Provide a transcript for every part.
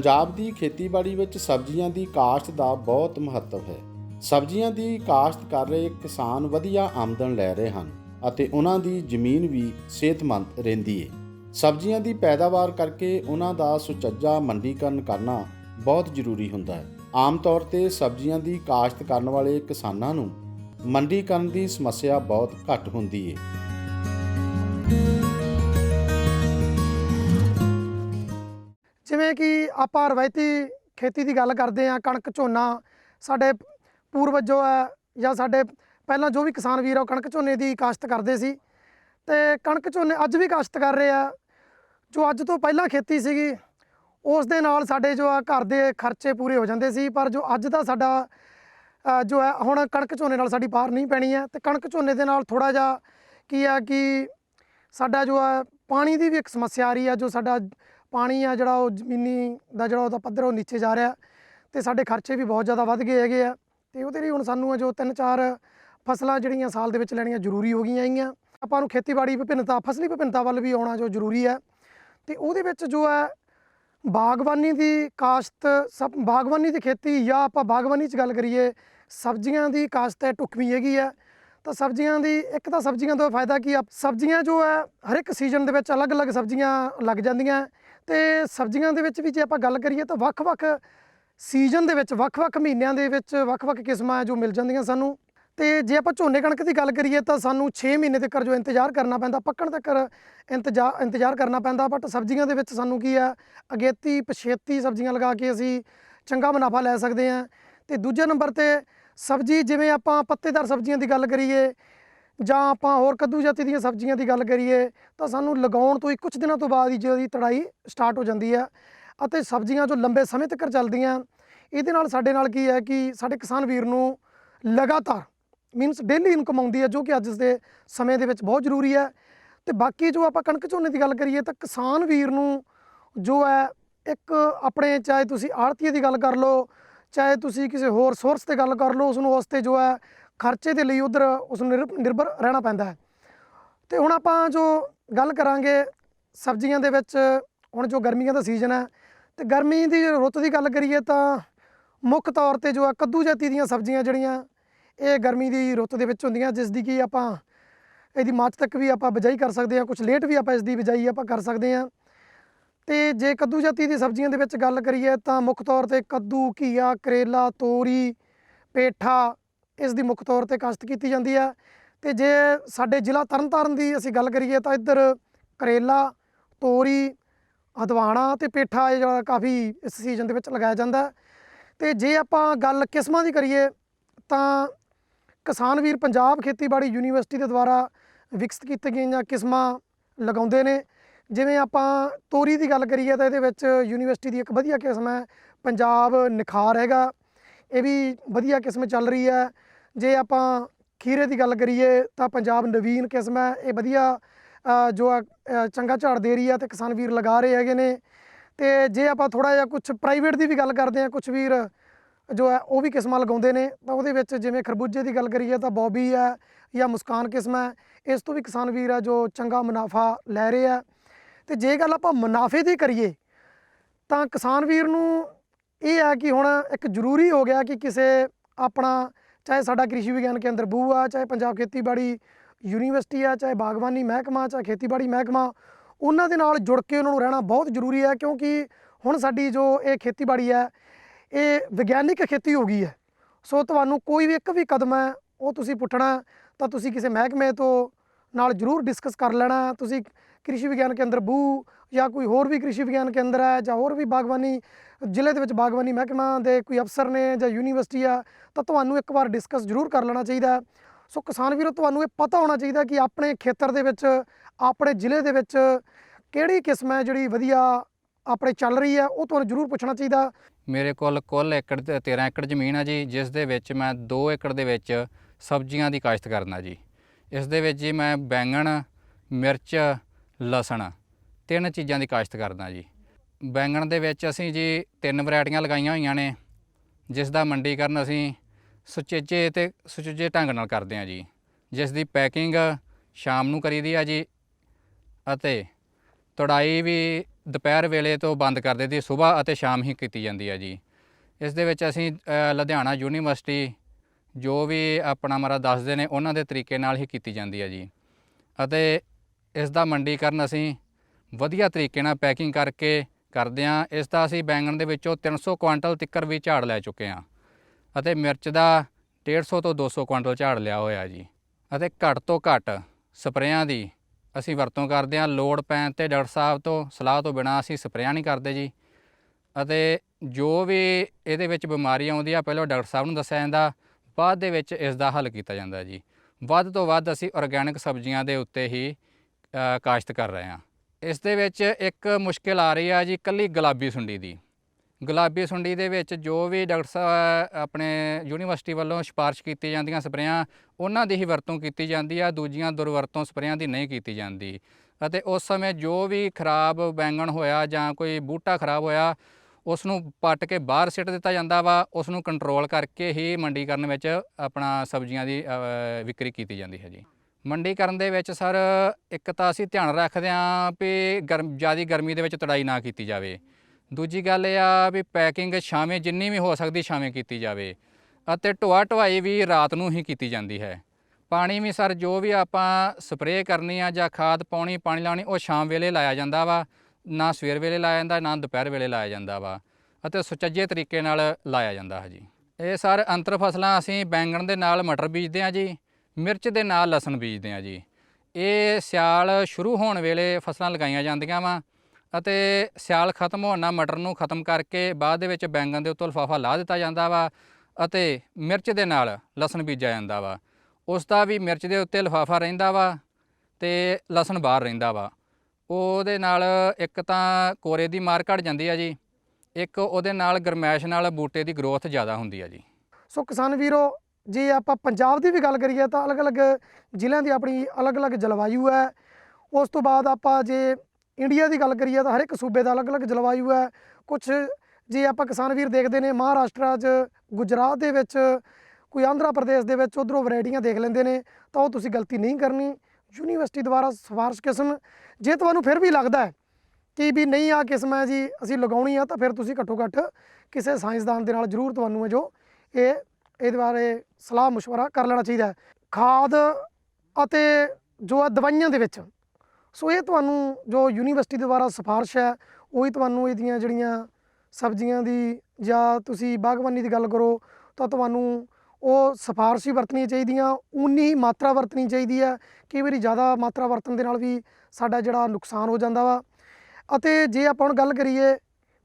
ਪੰਜਾਬ ਦੀ ਖੇਤੀਬਾੜੀ ਵਿੱਚ ਸਬਜ਼ੀਆਂ ਦੀ ਕਾਸ਼ਤ ਦਾ ਬਹੁਤ ਮਹੱਤਵ ਹੈ। ਸਬਜ਼ੀਆਂ ਦੀ ਕਾਸ਼ਤ ਕਰ ਰਹੇ ਕਿਸਾਨ ਵਧੀਆ ਆਮਦਨ ਲੈ ਰਹੇ ਹਨ ਅਤੇ ਉਹਨਾਂ ਦੀ ਜ਼ਮੀਨ ਵੀ ਸਿਹਤਮੰਦ ਰਹਿੰਦੀ ਹੈ ਸਬਜ਼ੀਆਂ ਦੀ ਪੈਦਾਵਾਰ ਕਰਕੇ ਉਹਨਾਂ ਦਾ ਸੁਚੱਜਾ ਮੰਡੀਕਰਨ ਕਰਨਾ ਬਹੁਤ ਜ਼ਰੂਰੀ ਹੁੰਦਾ ਹੈ। ਆਮ ਤੌਰ ਤੇ ਸਬਜ਼ੀਆਂ ਦੀ ਕਾਸ਼ਤ ਕਰਨ ਵਾਲੇ ਕਿਸਾਨਾਂ ਨੂੰ ਮੰਡੀਕਰਨ ਦੀ ਸਮੱਸਿਆ ਬਹੁਤ ਘੱਟ ਹੁੰਦੀ ਹੈ ਜਿਵੇਂ ਕਿ ਆਪਾਂ ਰਵਾਇਤੀ ਖੇਤੀ ਦੀ ਗੱਲ ਕਰਦੇ ਆ ਕਣਕ, ਝੋਨਾ, ਸਾਡੇ ਪੂਰਵਜੋਂ ਹੈ ਜਾਂ ਸਾਡੇ ਪਹਿਲਾਂ ਜੋ ਵੀ ਕਿਸਾਨ ਵੀਰ ਆ ਉਹ ਕਣਕ ਝੋਨੇ ਦੀ ਕਾਸ਼ਤ ਕਰਦੇ ਸੀ ਤੇ ਕਣਕ ਝੋਨੇ ਅੱਜ ਵੀ ਕਾਸ਼ਤ ਕਰ ਰਹੇ ਆ। ਜੋ ਅੱਜ ਤੋਂ ਪਹਿਲਾਂ ਖੇਤੀ ਸੀਗੀ, ਉਸ ਦੇ ਨਾਲ ਸਾਡੇ ਜੋ ਆ ਘਰ ਦੇ ਖਰਚੇ ਪੂਰੇ ਹੋ ਜਾਂਦੇ ਸੀ, ਪਰ ਜੋ ਅੱਜ ਦਾ ਸਾਡਾ ਜੋ ਹੈ ਹੁਣ ਕਣਕ ਝੋਨੇ ਨਾਲ ਸਾਡੀ ਬਾਹਰ ਨਹੀਂ ਪੈਣੀ ਹੈ ਤੇ ਕਣਕ ਝੋਨੇ ਦੇ ਨਾਲ ਥੋੜਾ ਜਿਹਾ ਕੀ ਆ ਕਿ ਸਾਡਾ ਜੋ ਹੈ ਪਾਣੀ ਦੀ ਵੀ ਇੱਕ ਸਮੱਸਿਆ ਆ ਰਹੀ ਹੈ ਜੋ ਸਾਡਾ ਪਾਣੀ ਆ ਜਿਹੜਾ ਉਹ ਜ਼ਮੀਨੀ ਦਾ ਜਿਹੜਾ ਉਹਦਾ ਪੱਧਰ ਉਹ ਨੀਚੇ ਜਾ ਰਿਹਾ ਤੇ ਸਾਡੇ ਖਰਚੇ ਵੀ ਬਹੁਤ ਜ਼ਿਆਦਾ ਵੱਧ ਗਏ ਹੈਗੇ ਆ। ਤੇ ਉਹਦੇ ਲਈ ਹੁਣ ਸਾਨੂੰ ਜੋ ਤਿੰਨ ਚਾਰ ਫਸਲਾਂ ਜਿਹੜੀਆਂ ਸਾਲ ਦੇ ਵਿੱਚ ਲੈਣੀਆਂ ਜ਼ਰੂਰੀ ਹੋ ਗਈਆਂ ਹੈਗੀਆਂ ਆਪਾਂ ਨੂੰ ਖੇਤੀਬਾੜੀ ਵਿਭਿੰਨਤਾ, ਫਸਲੀ ਵਿਭਿੰਨਤਾ ਵੱਲ ਵੀ ਆਉਣਾ ਜੋ ਜ਼ਰੂਰੀ ਹੈ। ਤੇ ਉਹਦੇ ਵਿੱਚ ਜੋ ਹੈ, ਬਾਗਬਾਨੀ ਦੀ ਕਾਸ਼ਤ ਸਭ, ਬਾਗਬਾਨੀ ਦੀ ਖੇਤੀ ਜਾਂ ਆਪਾਂ ਬਾਗਬਾਨੀ 'ਚ ਗੱਲ ਕਰੀਏ, ਸਬਜ਼ੀਆਂ ਦੀ ਕਾਸ਼ਤ ਹੈ, ਢੁਕਵੀਂ ਹੈਗੀ ਹੈ। ਤਾਂ ਸਬਜ਼ੀਆਂ ਦੀ, ਇੱਕ ਤਾਂ ਸਬਜ਼ੀਆਂ ਦਾ ਫਾਇਦਾ ਕੀ ਆ, ਸਬਜ਼ੀਆਂ ਜੋ ਹੈ, ਹਰ ਇੱਕ ਸੀਜ਼ਨ ਦੇ ਵਿੱਚ ਅਲੱਗ-ਅਲੱਗ ਸਬਜ਼ੀਆਂ ਲੱਗ ਜਾਂਦੀਆਂ। ਤੇ ਸਬਜ਼ੀਆਂ ਦੇ ਵਿੱਚ ਵੀ ਜੇ ਆਪਾਂ ਗੱਲ ਕਰੀਏ ਤਾਂ ਵੱਖ-ਵੱਖ ਸੀਜ਼ਨ ਦੇ ਵਿੱਚ, ਵੱਖ-ਵੱਖ ਮਹੀਨਿਆਂ ਦੇ ਵਿੱਚ ਵੱਖ-ਵੱਖ ਕਿਸਮਾਂ ਜੋ ਮਿਲ ਜਾਂਦੀਆਂ ਸਾਨੂੰ। ਤੇ ਜੇ ਆਪਾਂ ਝੋਨੇ ਕਣਕ ਦੀ ਗੱਲ ਕਰੀਏ ਤਾਂ ਸਾਨੂੰ 6 ਮਹੀਨੇ ਤੱਕ ਜੋ ਇੰਤਜ਼ਾਰ ਕਰਨਾ ਪੈਂਦਾ, ਪੱਕਣ ਤੱਕ ਇੰਤਜ਼ਾਰ ਇੰਤਜ਼ਾਰ ਕਰਨਾ ਪੈਂਦਾ ਬਟ ਸਬਜ਼ੀਆਂ ਦੇ ਵਿੱਚ ਸਾਨੂੰ ਕੀ ਆ, ਅਗੇਤੀ, ਪਛੇਤੀ ਸਬਜ਼ੀਆਂ ਲਗਾ ਕੇ ਅਸੀਂ ਚੰਗਾ ਮੁਨਾਫਾ ਲੈ ਸਕਦੇ ਹਾਂ। ਤੇ ਦੂਜੇ ਨੰਬਰ ਤੇ ਸਬਜ਼ੀ, ਜਿਵੇਂ ਆਪਾਂ ਪੱਤੇਦਾਰ ਸਬਜ਼ੀਆਂ ਦੀ ਗੱਲ ਕਰੀਏ ਜਾਂ ਆਪਾਂ ਹੋਰ ਕੱਦੂ ਜਾਤੀ ਦੀਆਂ ਸਬਜ਼ੀਆਂ ਦੀ ਗੱਲ ਕਰੀਏ, ਤਾਂ ਸਾਨੂੰ ਲਗਾਉਣ ਤੋਂ ਹੀ ਕੁਝ ਦਿਨਾਂ ਤੋਂ ਬਾਅਦ ਹੀ ਜਿਹਦੀ ਤੜਾਈ ਸਟਾਰਟ ਹੋ ਜਾਂਦੀ ਹੈ ਅਤੇ ਸਬਜ਼ੀਆਂ ਜੋ ਲੰਬੇ ਸਮੇਂ ਤੱਕ ਚੱਲਦੀਆਂ, ਇਹਦੇ ਨਾਲ ਸਾਡੇ ਨਾਲ ਕੀ ਹੈ ਕਿ ਸਾਡੇ ਕਿਸਾਨ ਵੀਰ ਨੂੰ ਲਗਾਤਾਰ ਮੀਨਸ ਡੇਲੀ ਇਨਕਮ ਆਉਂਦੀ ਹੈ, ਜੋ ਕਿ ਅੱਜ ਦੇ ਸਮੇਂ ਦੇ ਵਿੱਚ ਬਹੁਤ ਜ਼ਰੂਰੀ ਹੈ। ਤੇ ਬਾਕੀ ਜੋ ਆਪਾਂ ਕਣਕ ਝੋਨੇ ਦੀ ਗੱਲ ਕਰੀਏ, ਤਾਂ ਕਿਸਾਨ ਵੀਰ ਨੂੰ ਜੋ ਹੈ ਇੱਕ ਆਪਣੇ ਚਾਹੇ ਤੁਸੀਂ ਆੜਤੀਏ ਦੀ ਗੱਲ ਕਰ ਲਓ, ਚਾਹੇ ਤੁਸੀਂ ਕਿਸੇ ਹੋਰ ਸੋਰਸ ਤੇ ਗੱਲ ਕਰ ਲਓ ਉਸ ਨੂੰ ਉਸ ਤੇ ਜੋ ਹੈ ਖਰਚੇ ਦੇ ਲਈ ਉਧਰ ਉਸ ਨੂੰ ਨਿਰਭਰ ਰਹਿਣਾ ਪੈਂਦਾ ਹੈ। ਤੇ ਹੁਣ ਆਪਾਂ ਜੋ ਗੱਲ ਕਰਾਂਗੇ ਸਬਜ਼ੀਆਂ ਦੇ ਵਿੱਚ, ਹੁਣ ਜੋ ਗਰਮੀਆਂ ਦਾ ਸੀਜ਼ਨ ਹੈ, ਤੇ ਗਰਮੀ ਦੀ ਰੁੱਤ ਦੀ ਗੱਲ ਕਰੀਏ ਤਾਂ ਮੁੱਖ ਤੌਰ ਤੇ ਜੋ ਆ ਕੱਦੂ ਜਾਤੀ ਦੀਆਂ ਸਬਜ਼ੀਆਂ ਜਿਹੜੀਆਂ, ਇਹ ਗਰਮੀ ਦੀ ਰੁੱਤ ਦੇ ਵਿੱਚ ਹੁੰਦੀਆਂ, ਜਿਸ ਦੀ ਕਿ ਆਪਾਂ ਇਹਦੀ ਮਾਰਚ ਤੱਕ ਵੀ ਆਪਾਂ ਬਿਜਾਈ ਕਰ ਸਕਦੇ ਹਾਂ ਕੁਝ ਲੇਟ ਵੀ ਆਪਾਂ ਇਸ ਦੀ ਬਿਜਾਈ ਆਪਾਂ ਕਰ ਸਕਦੇ ਹਾਂ। ਤੇ ਜੇ ਕੱਦੂ ਜਾਤੀ ਦੀ ਸਬਜ਼ੀਆਂ ਦੇ ਵਿੱਚ ਗੱਲ ਕਰੀਏ ਤਾਂ ਮੁੱਖ ਤੌਰ ਤੇ ਕੱਦੂ, ਘੀਆ, ਕਰੇਲਾ, ਤੋਰੀ, ਪੇਠਾ ਇਸ ਦੀ ਮੁੱਖ ਤੌਰ ਤੇ ਕਾਸ਼ਤ ਕੀਤੀ ਜਾਂਦੀ ਹੈ ਤੇ ਜੇ ਸਾਡੇ ਜ਼ਿਲ੍ਹਾ ਤਰਨਤਾਰਨ ਦੀ ਅਸੀਂ ਗੱਲ ਕਰੀਏ ਤਾਂ ਇੱਧਰ ਕਰੇਲਾ, ਤੋਰੀ ਹਦਵਾਣਾ ਤੇ ਪੇਠਾ ਇਹ ਜਿਹੜਾ ਕਾਫੀ ਇਸ ਸੀਜ਼ਨ ਦੇ ਵਿੱਚ ਲਗਾਇਆ ਜਾਂਦਾ। ਹੈ। ਤੇ ਜੇ ਆਪਾਂ ਗੱਲ ਕਿਸਮਾਂ ਦੀ ਕਰੀਏ ਤਾਂ ਕਿਸਾਨ ਵੀਰ ਪੰਜਾਬ ਖੇਤੀਬਾੜੀ ਯੂਨੀਵਰਸਿਟੀ ਦੇ ਦੁਆਰਾ ਵਿਕਸਿਤ ਕੀਤੀਆਂ ਗਈਆਂ ਕਿਸਮਾਂ ਲਗਾਉਂਦੇ ਨੇ। ਜਿਵੇਂ ਆਪਾਂ ਤੋਰੀ ਦੀ ਗੱਲ ਕਰੀਏ ਤਾਂ ਇਹਦੇ ਵਿੱਚ ਯੂਨੀਵਰਸਿਟੀ ਦੀ ਇੱਕ ਵਧੀਆ ਕਿਸਮ ਹੈ, ਪੰਜਾਬ ਨਿਖਾਰ ਹੈਗਾ। ਇਹ ਵੀ ਵਧੀਆ ਕਿਸਮ ਚੱਲ ਰਹੀ ਹੈ। ਜੇ ਆਪਾਂ ਖੀਰੇ ਦੀ ਗੱਲ ਕਰੀਏ ਤਾਂ ਪੰਜਾਬ ਨਵੀਨ ਕਿਸਮ ਹੈ ਇਹ ਵਧੀਆ ਜੋ ਆ, ਚੰਗਾ ਝਾੜ ਦੇ ਰਹੀ ਹੈ ਤੇ ਕਿਸਾਨ ਵੀਰ ਲਗਾ ਰਹੇ ਹੈਗੇ ਨੇ। ਤੇ ਜੇ ਆਪਾਂ ਥੋੜਾ ਜਿਹਾ ਕੁਝ ਪ੍ਰਾਈਵੇਟ ਦੀ ਵੀ ਗੱਲ ਕਰਦੇ ਹਾਂ ਕੁਝ ਵੀਰ ਜੋ ਹੈ ਉਹ ਵੀ ਕਿਸਮਾਂ ਲਗਾਉਂਦੇ ਨੇ। ਤਾਂ ਉਹਦੇ ਵਿੱਚ ਜਿਵੇਂ ਖਰਬੂਜੇ ਦੀ ਗੱਲ ਕਰੀਏ ਤਾਂ ਬੌਬੀ ਹੈ ਜਾਂ ਮੁਸਕਾਨ ਕਿਸਮ ਹੈ ਇਸ ਤੋਂ ਵੀ ਕਿਸਾਨ ਵੀਰ ਆ ਜੋ ਚੰਗਾ ਮੁਨਾਫਾ ਲੈ ਰਹੇ ਆ। ਤੇ ਜੇ ਗੱਲ ਆਪਾਂ ਮੁਨਾਫੇ ਦੀ ਕਰੀਏ ਤਾਂ ਕਿਸਾਨ ਵੀਰ ਨੂੰ ਇਹ ਹੈ ਕਿ ਹੁਣ ਇੱਕ ਜ਼ਰੂਰੀ ਹੋ ਗਿਆ ਕਿ ਕਿਸੇ ਆਪਣਾ ਚਾਹੇ ਸਾਡਾ ਕ੍ਰਿਸ਼ੀ ਵਿਗਿਆਨ ਕੇਂਦਰ ਬੂ ਆ, ਚਾਹੇ ਪੰਜਾਬ ਖੇਤੀਬਾੜੀ ਯੂਨੀਵਰਸਿਟੀ ਆ, ਚਾਹੇ ਬਾਗਬਾਨੀ ਮਹਿਕਮਾ, ਚਾਹੇ ਖੇਤੀਬਾੜੀ ਮਹਿਕਮਾ, ਉਹਨਾਂ ਦੇ ਨਾਲ ਜੁੜ ਕੇ ਉਹਨਾਂ ਨੂੰ ਰਹਿਣਾ ਬਹੁਤ ਜ਼ਰੂਰੀ ਹੈ ਕਿਉਂਕਿ ਹੁਣ ਸਾਡੀ ਜੋ ਇਹ ਖੇਤੀਬਾੜੀ ਹੈ, ਇਹ ਵਿਗਿਆਨਿਕ ਖੇਤੀ ਹੋ ਗਈ ਹੈ। ਸੋ ਤੁਹਾਨੂੰ ਕੋਈ ਵੀ ਇੱਕ ਵੀ ਕਦਮ ਹੈ, ਉਹ ਤੁਸੀਂ ਪੁੱਟਣਾ ਤਾਂ ਤੁਸੀਂ ਕਿਸੇ ਮਹਿਕਮੇ ਤੋਂ ਨਾਲ ਜ਼ਰੂਰ ਡਿਸਕਸ ਕਰ ਲੈਣਾ। ਤੁਸੀਂ ਕ੍ਰਿਸ਼ੀ ਵਿਗਿਆਨ ਕੇਂਦਰ ਬੂ ਜਾਂ ਕੋਈ ਹੋਰ ਵੀ ਕ੍ਰਿਸ਼ੀ ਵਿਗਿਆਨ ਕੇਂਦਰ ਹੈ ਜਾਂ ਹੋਰ ਵੀ ਬਾਗਬਾਨੀ ਜ਼ਿਲ੍ਹੇ ਦੇ ਵਿੱਚ ਬਾਗਬਾਨੀ ਮਹਿਕਮਾ ਦੇ ਕੋਈ ਅਫਸਰ ਨੇ ਜਾਂ ਯੂਨੀਵਰਸਿਟੀ ਆ, ਤਾਂ ਤੁਹਾਨੂੰ ਇੱਕ ਵਾਰ ਡਿਸਕਸ ਜ਼ਰੂਰ ਕਰ ਲੈਣਾ ਚਾਹੀਦਾ ਸੋ ਕਿਸਾਨ ਵੀਰੋ, ਤੁਹਾਨੂੰ ਇਹ ਪਤਾ ਹੋਣਾ ਚਾਹੀਦਾ ਕਿ ਆਪਣੇ ਖੇਤਰ ਦੇ ਵਿੱਚ, ਆਪਣੇ ਜ਼ਿਲ੍ਹੇ ਦੇ ਵਿੱਚ ਕਿਹੜੀ ਕਿਸਮ ਹੈ ਜਿਹੜੀ ਵਧੀਆ ਆਪਣੇ ਚੱਲ ਰਹੀ ਹੈ, ਉਹ ਤੁਹਾਨੂੰ ਜ਼ਰੂਰ ਪੁੱਛਣਾ ਚਾਹੀਦਾ। ਮੇਰੇ ਕੋਲ ਕੁੱਲ ਏਕੜ ਤੇ 13 ਏਕੜ ਜ਼ਮੀਨ ਹੈ ਜੀ, ਜਿਸ ਦੇ ਵਿੱਚ ਮੈਂ 2 ਏਕੜ ਦੇ ਵਿੱਚ ਸਬਜ਼ੀਆਂ ਦੀ ਕਾਸ਼ਤ ਕਰਨਾ ਜੀ। ਇਸ ਦੇ ਵਿੱਚ ਜੀ ਮੈਂ ਬੈਂਗਣ, ਮਿਰਚ, ਲਸਣ ਤਿੰਨ ਚੀਜ਼ਾਂ ਦੀ ਕਾਸ਼ਤ ਕਰਦਾ ਜੀ। ਬੈਂਗਣ ਦੇ ਵਿੱਚ ਅਸੀਂ ਜੀ ਤਿੰਨ ਵੈਰਾਈਟੀਆਂ ਲਗਾਈਆਂ ਹੋਈਆਂ ਨੇ ਜਿਸ ਦਾ ਮੰਡੀਕਰਨ ਅਸੀਂ ਸੁਚੱਜੇ ਤੇ ਸੁਚੱਜੇ ਢੰਗ ਨਾਲ ਕਰਦੇ ਹਾਂ ਜੀ। ਜਿਸ ਦੀ ਪੈਕਿੰਗ ਸ਼ਾਮ ਨੂੰ ਕਰੀਦੀ ਆ ਜੀ ਅਤੇ ਤੁੜਾਈ ਵੀ ਦੁਪਹਿਰ ਵੇਲੇ ਤੋਂ ਬੰਦ ਕਰ ਦਿੱਤੀ, ਸਵੇਰ ਅਤੇ ਸ਼ਾਮ ਹੀ ਕੀਤੀ ਜਾਂਦੀ ਹੈ ਜੀ। ਇਸ ਦੇ ਵਿੱਚ ਅਸੀਂ ਲੁਧਿਆਣਾ ਯੂਨੀਵਰਸਿਟੀ ਜੋ ਵੀ ਆਪਣਾ ਮਾਰਾ ਦੱਸਦੇ ਨੇ, ਉਹਨਾਂ ਦੇ ਤਰੀਕੇ ਨਾਲ ਹੀ ਕੀਤੀ ਜਾਂਦੀ ਹੈ ਜੀ। ਅਤੇ ਇਸ ਦਾ ਮੰਡੀਕਰਨ ਅਸੀਂ ਵਧੀਆ ਤਰੀਕੇ ਨਾਲ ਪੈਕਿੰਗ ਕਰਕੇ ਕਰਦੇ ਹਾਂ। ਇਸ ਦਾ ਅਸੀਂ ਬੈਂਗਣ ਦੇ ਵਿੱਚੋਂ 300 ਕੁਇੰਟਲ ਤਿੱਕਰ ਵੀ ਝਾੜ ਲੈ ਚੁੱਕੇ ਹਾਂ। ਅਤੇ ਮਿਰਚ ਦਾ 150 ਤੋਂ 200 ਕੁਇੰਟਲ ਝਾੜ ਲਿਆ ਹੋਇਆ ਜੀ। ਅਤੇ ਘੱਟ ਤੋਂ ਘੱਟ ਸਪਰੇਆਂ ਦੀ ਅਸੀਂ ਵਰਤੋਂ ਕਰਦੇ ਹਾਂ। ਲੋੜ ਪੈਣ ਤੇ ਡਾਕਟਰ ਸਾਹਿਬ ਤੋਂ, ਸਲਾਹ ਤੋਂ ਬਿਨਾਂ ਅਸੀਂ ਸਪਰੇਆਂ ਨਹੀਂ ਕਰਦੇ ਜੀ। ਅਤੇ ਜੋ ਵੀ ਇਹਦੇ ਵਿੱਚ ਬਿਮਾਰੀ ਆਉਂਦੀ ਆ, ਪਹਿਲਾਂ ਡਾਕਟਰ ਸਾਹਿਬ ਨੂੰ ਦੱਸਿਆ ਜਾਂਦਾ। ਬਾਅਦ ਦੇ ਵਿੱਚ ਇਸ ਦਾ ਹੱਲ ਕੀਤਾ ਜਾਂਦਾ ਜੀ। ਵੱਧ ਤੋਂ ਵੱਧ ਅਸੀਂ ਆਰਗੈਨਿਕ ਸਬਜ਼ੀਆਂ ਦੇ ਉੱਤੇ ਹੀ ਕਾਸ਼ਤ ਕਰ ਰਹੇ ਹਾਂ। ਇਸ ਦੇ ਵਿੱਚ ਇੱਕ ਮੁਸ਼ਕਿਲ ਆ ਰਹੀ ਆ ਜੀ ਕੱਲੀ ਗੁਲਾਬੀ ਸੁੰਡੀ ਦੀ। ਗੁਲਾਬੀ ਸੁੰਡੀ ਦੇ ਵਿੱਚ ਜੋ ਵੀ ਡਾਕਟਰ ਸਾਹਿਬ ਆਪਣੇ ਯੂਨੀਵਰਸਿਟੀ ਵੱਲੋਂ ਸਿਫਾਰਿਸ਼ ਕੀਤੀ ਜਾਂਦੀਆਂ ਸਪਰੇਆਂ, ਉਹਨਾਂ ਦੀ ਹੀ ਵਰਤੋਂ ਕੀਤੀ ਜਾਂਦੀ ਆ, ਦੂਜੀਆਂ ਦੁਰਵਰਤੋਂ ਸਪਰੇਆਂ ਦੀ ਨਹੀਂ ਕੀਤੀ ਜਾਂਦੀ। ਅਤੇ ਉਸ ਸਮੇਂ ਜੋ ਵੀ ਖਰਾਬ ਬੈਂਗਣ ਹੋਇਆ ਜਾਂ ਕੋਈ ਬੂਟਾ ਖਰਾਬ ਹੋਇਆ, ਉਸ ਨੂੰ ਪੱਟ ਕੇ ਬਾਹਰ ਸਿੱਟ ਦਿੱਤਾ ਜਾਂਦਾ ਵਾ, ਉਸ ਨੂੰ ਕੰਟਰੋਲ ਕਰਕੇ ਹੀ ਮੰਡੀਕਰਨ ਵਿੱਚ ਆਪਣਾ ਸਬਜ਼ੀਆਂ ਦੀ ਵਿਕਰੀ ਕੀਤੀ ਜਾਂਦੀ ਹੈ ਜੀ। ਮੰਡੀਕਰਨ ਦੇ ਵਿੱਚ ਸਰ, ਇੱਕ ਤਾਂ ਅਸੀਂ ਧਿਆਨ ਰੱਖਦੇ ਹਾਂ ਵੀ ਗਰਮ, ਜ਼ਿਆਦਾ ਗਰਮੀ ਦੇ ਵਿੱਚ ਤੜਾਈ ਨਾ ਕੀਤੀ ਜਾਵੇ। ਦੂਜੀ ਗੱਲ ਇਹ ਆ ਵੀ ਪੈਕਿੰਗ ਛਾਵੇਂ ਜਿੰਨੀ ਵੀ ਹੋ ਸਕਦੀ ਛਾਵੇਂ ਕੀਤੀ ਜਾਵੇ ਅਤੇ ਢੋਆ ਢੁਆਈ ਵੀ ਰਾਤ ਨੂੰ ਹੀ ਕੀਤੀ ਜਾਂਦੀ ਹੈ। ਪਾਣੀ ਵੀ ਸਰ, ਜੋ ਵੀ ਆਪਾਂ ਸਪਰੇਅ ਕਰਨੀ ਆ ਜਾਂ ਖਾਦ ਪਾਉਣੀ, ਪਾਣੀ ਲਾਉਣੀ, ਉਹ ਸ਼ਾਮ ਵੇਲੇ ਲਾਇਆ ਜਾਂਦਾ ਵਾ, ਨਾ ਸਵੇਰ ਵੇਲੇ ਲਾਇਆ ਜਾਂਦਾ, ਨਾ ਦੁਪਹਿਰ ਵੇਲੇ ਲਾਇਆ ਜਾਂਦਾ ਵਾ ਅਤੇ ਸੁਚੱਜੇ ਤਰੀਕੇ ਨਾਲ ਲਾਇਆ ਜਾਂਦਾ ਹੈ ਜੀ। ਇਹ ਸਰ, ਅੰਤਰ ਫਸਲਾਂ ਅਸੀਂ ਬੈਂਗਣ ਦੇ ਨਾਲ ਮਟਰ ਬੀਜਦੇ ਹਾਂ ਜੀ। ਮਿਰਚ ਦੇ ਨਾਲ ਲਸਣ ਬੀਜਦੇ ਹਾਂ ਜੀ। ਇਹ ਸਿਆਲ ਸ਼ੁਰੂ ਹੋਣ ਵੇਲੇ ਫਸਲਾਂ ਲਗਾਈਆਂ ਜਾਂਦੀਆਂ ਵਾ ਅਤੇ ਸਿਆਲ ਖਤਮ ਹੋਣ ਨਾਲ ਮਟਰ ਨੂੰ ਖਤਮ ਕਰਕੇ ਬਾਅਦ ਦੇ ਵਿੱਚ ਬੈਂਗਣ ਦੇ ਉੱਤੋਂ ਲਿਫਾਫਾ ਲਾ ਦਿੱਤਾ ਜਾਂਦਾ ਵਾ ਅਤੇ ਮਿਰਚ ਦੇ ਨਾਲ ਲਸਣ ਬੀਜਿਆ ਜਾਂਦਾ ਵਾ। ਉਸ ਦਾ ਵੀ ਮਿਰਚ ਦੇ ਉੱਤੇ ਲਿਫਾਫਾ ਰਹਿੰਦਾ ਵਾ ਤੇ ਲਸਣ ਬਾਹਰ ਰਹਿੰਦਾ ਵਾ। ਉਹਦੇ ਨਾਲ ਇੱਕ ਤਾਂ ਕੋਰੇ ਦੀ ਮਾਰ ਘਟ ਜਾਂਦੀ ਆ ਜੀ, ਇੱਕ ਉਹਦੇ ਨਾਲ ਗਰਮੈਸ਼ ਨਾਲ ਬੂਟੇ ਦੀ ਗਰੋਥ ਜ਼ਿਆਦਾ ਹੁੰਦੀ ਆ ਜੀ। ਸੋ ਕਿਸਾਨ ਵੀਰੋ ਜੇ ਆਪਾਂ ਪੰਜਾਬ ਦੀ ਵੀ ਗੱਲ ਕਰੀਏ ਤਾਂ ਅਲੱਗ-ਅਲੱਗ ਜ਼ਿਲ੍ਹਿਆਂ ਦੀ ਆਪਣੀ ਅਲੱਗ-ਅਲੱਗ ਜਲਵਾਯੂ ਹੈ। ਉਸ ਤੋਂ ਬਾਅਦ ਆਪਾਂ ਜੇ ਇੰਡੀਆ ਦੀ ਗੱਲ ਕਰੀਏ ਤਾਂ ਹਰ ਇੱਕ ਸੂਬੇ ਦਾ ਅਲੱਗ-ਅਲੱਗ ਜਲਵਾਯੂ ਹੈ। ਕੁਝ ਜੇ ਆਪਾਂ ਕਿਸਾਨ ਵੀਰ ਦੇਖਦੇ ਨੇ, ਮਹਾਰਾਸ਼ਟਰ 'ਚ ਗੁਜਰਾਤ ਦੇ ਵਿੱਚ, ਕੋਈ ਆਂਧਰਾ ਪ੍ਰਦੇਸ਼ ਦੇ ਵਿੱਚ ਉਧਰੋਂ ਵੈਰਾਈਟੀਆਂ ਦੇਖ ਲੈਂਦੇ ਨੇ, ਤਾਂ ਉਹ ਤੁਸੀਂ ਗਲਤੀ ਨਹੀਂ ਕਰਨੀ। ਯੂਨੀਵਰਸਿਟੀ ਦੁਆਰਾ ਸਿਫਾਰਿਸ਼ ਕਿਸਮ, ਜੇ ਤੁਹਾਨੂੰ ਫਿਰ ਵੀ ਲੱਗਦਾ ਹੈ ਕਿ ਵੀ ਨਹੀਂ ਆ ਕਿਸਮ ਹੈ ਜੀ, ਅਸੀਂ ਲਗਾਉਣੀ ਆ ਤਾਂ ਫਿਰ ਤੁਸੀਂ ਘੱਟੋ ਘੱਟ ਕਿਸੇ ਸਾਇੰਸਦਾਨ ਦੇ ਨਾਲ ਜ਼ਰੂਰ ਤੁਹਾਨੂੰ ਹੈ ਜੋ ਇਹ ਇਹਦੇ ਬਾਰੇ ਸਲਾਹ مشورہ ਕਰ ਲੈਣਾ ਚਾਹੀਦਾ ਹੈ ਖਾਦ ਅਤੇ ਜੋ ਹੈ ਦਵਾਈਆਂ ਦੇ ਵਿੱਚ ਸੋ ਇਹ ਤੁਹਾਨੂੰ ਜੋ ਯੂਨੀਵਰਸਿਟੀ ਦੁਆਰਾ ਸਿਫਾਰਿਸ਼ ਹੈ ਉਹੀ ਤੁਹਾਨੂੰ ਇਹਦੀਆਂ ਜਿਹੜੀਆਂ ਸਬਜ਼ੀਆਂ ਦੀ ਜਾਂ ਤੁਸੀਂ ਬਾਗਬਾਨੀ ਦੀ ਗੱਲ ਕਰੋ ਤਾਂ ਤੁਹਾਨੂੰ ਉਹ ਸਿਫਾਰਿਸ਼ ਹੀ ਵਰਤਣੀ ਚਾਹੀਦੀਆਂ ਉਨੀ ਹੀ ਮਾਤਰਾ ਵਰਤਣੀ ਚਾਹੀਦੀ ਹੈ ਕਈ ਵਾਰੀ ਜ਼ਿਆਦਾ ਮਾਤਰਾ ਵਰਤਣ ਦੇ ਨਾਲ ਵੀ ਸਾਡਾ ਜਿਹੜਾ ਨੁਕਸਾਨ ਹੋ ਜਾਂਦਾ ਵਾ ਅਤੇ ਜੇ ਆਪਾਂ ਹੁਣ ਗੱਲ ਕਰੀਏ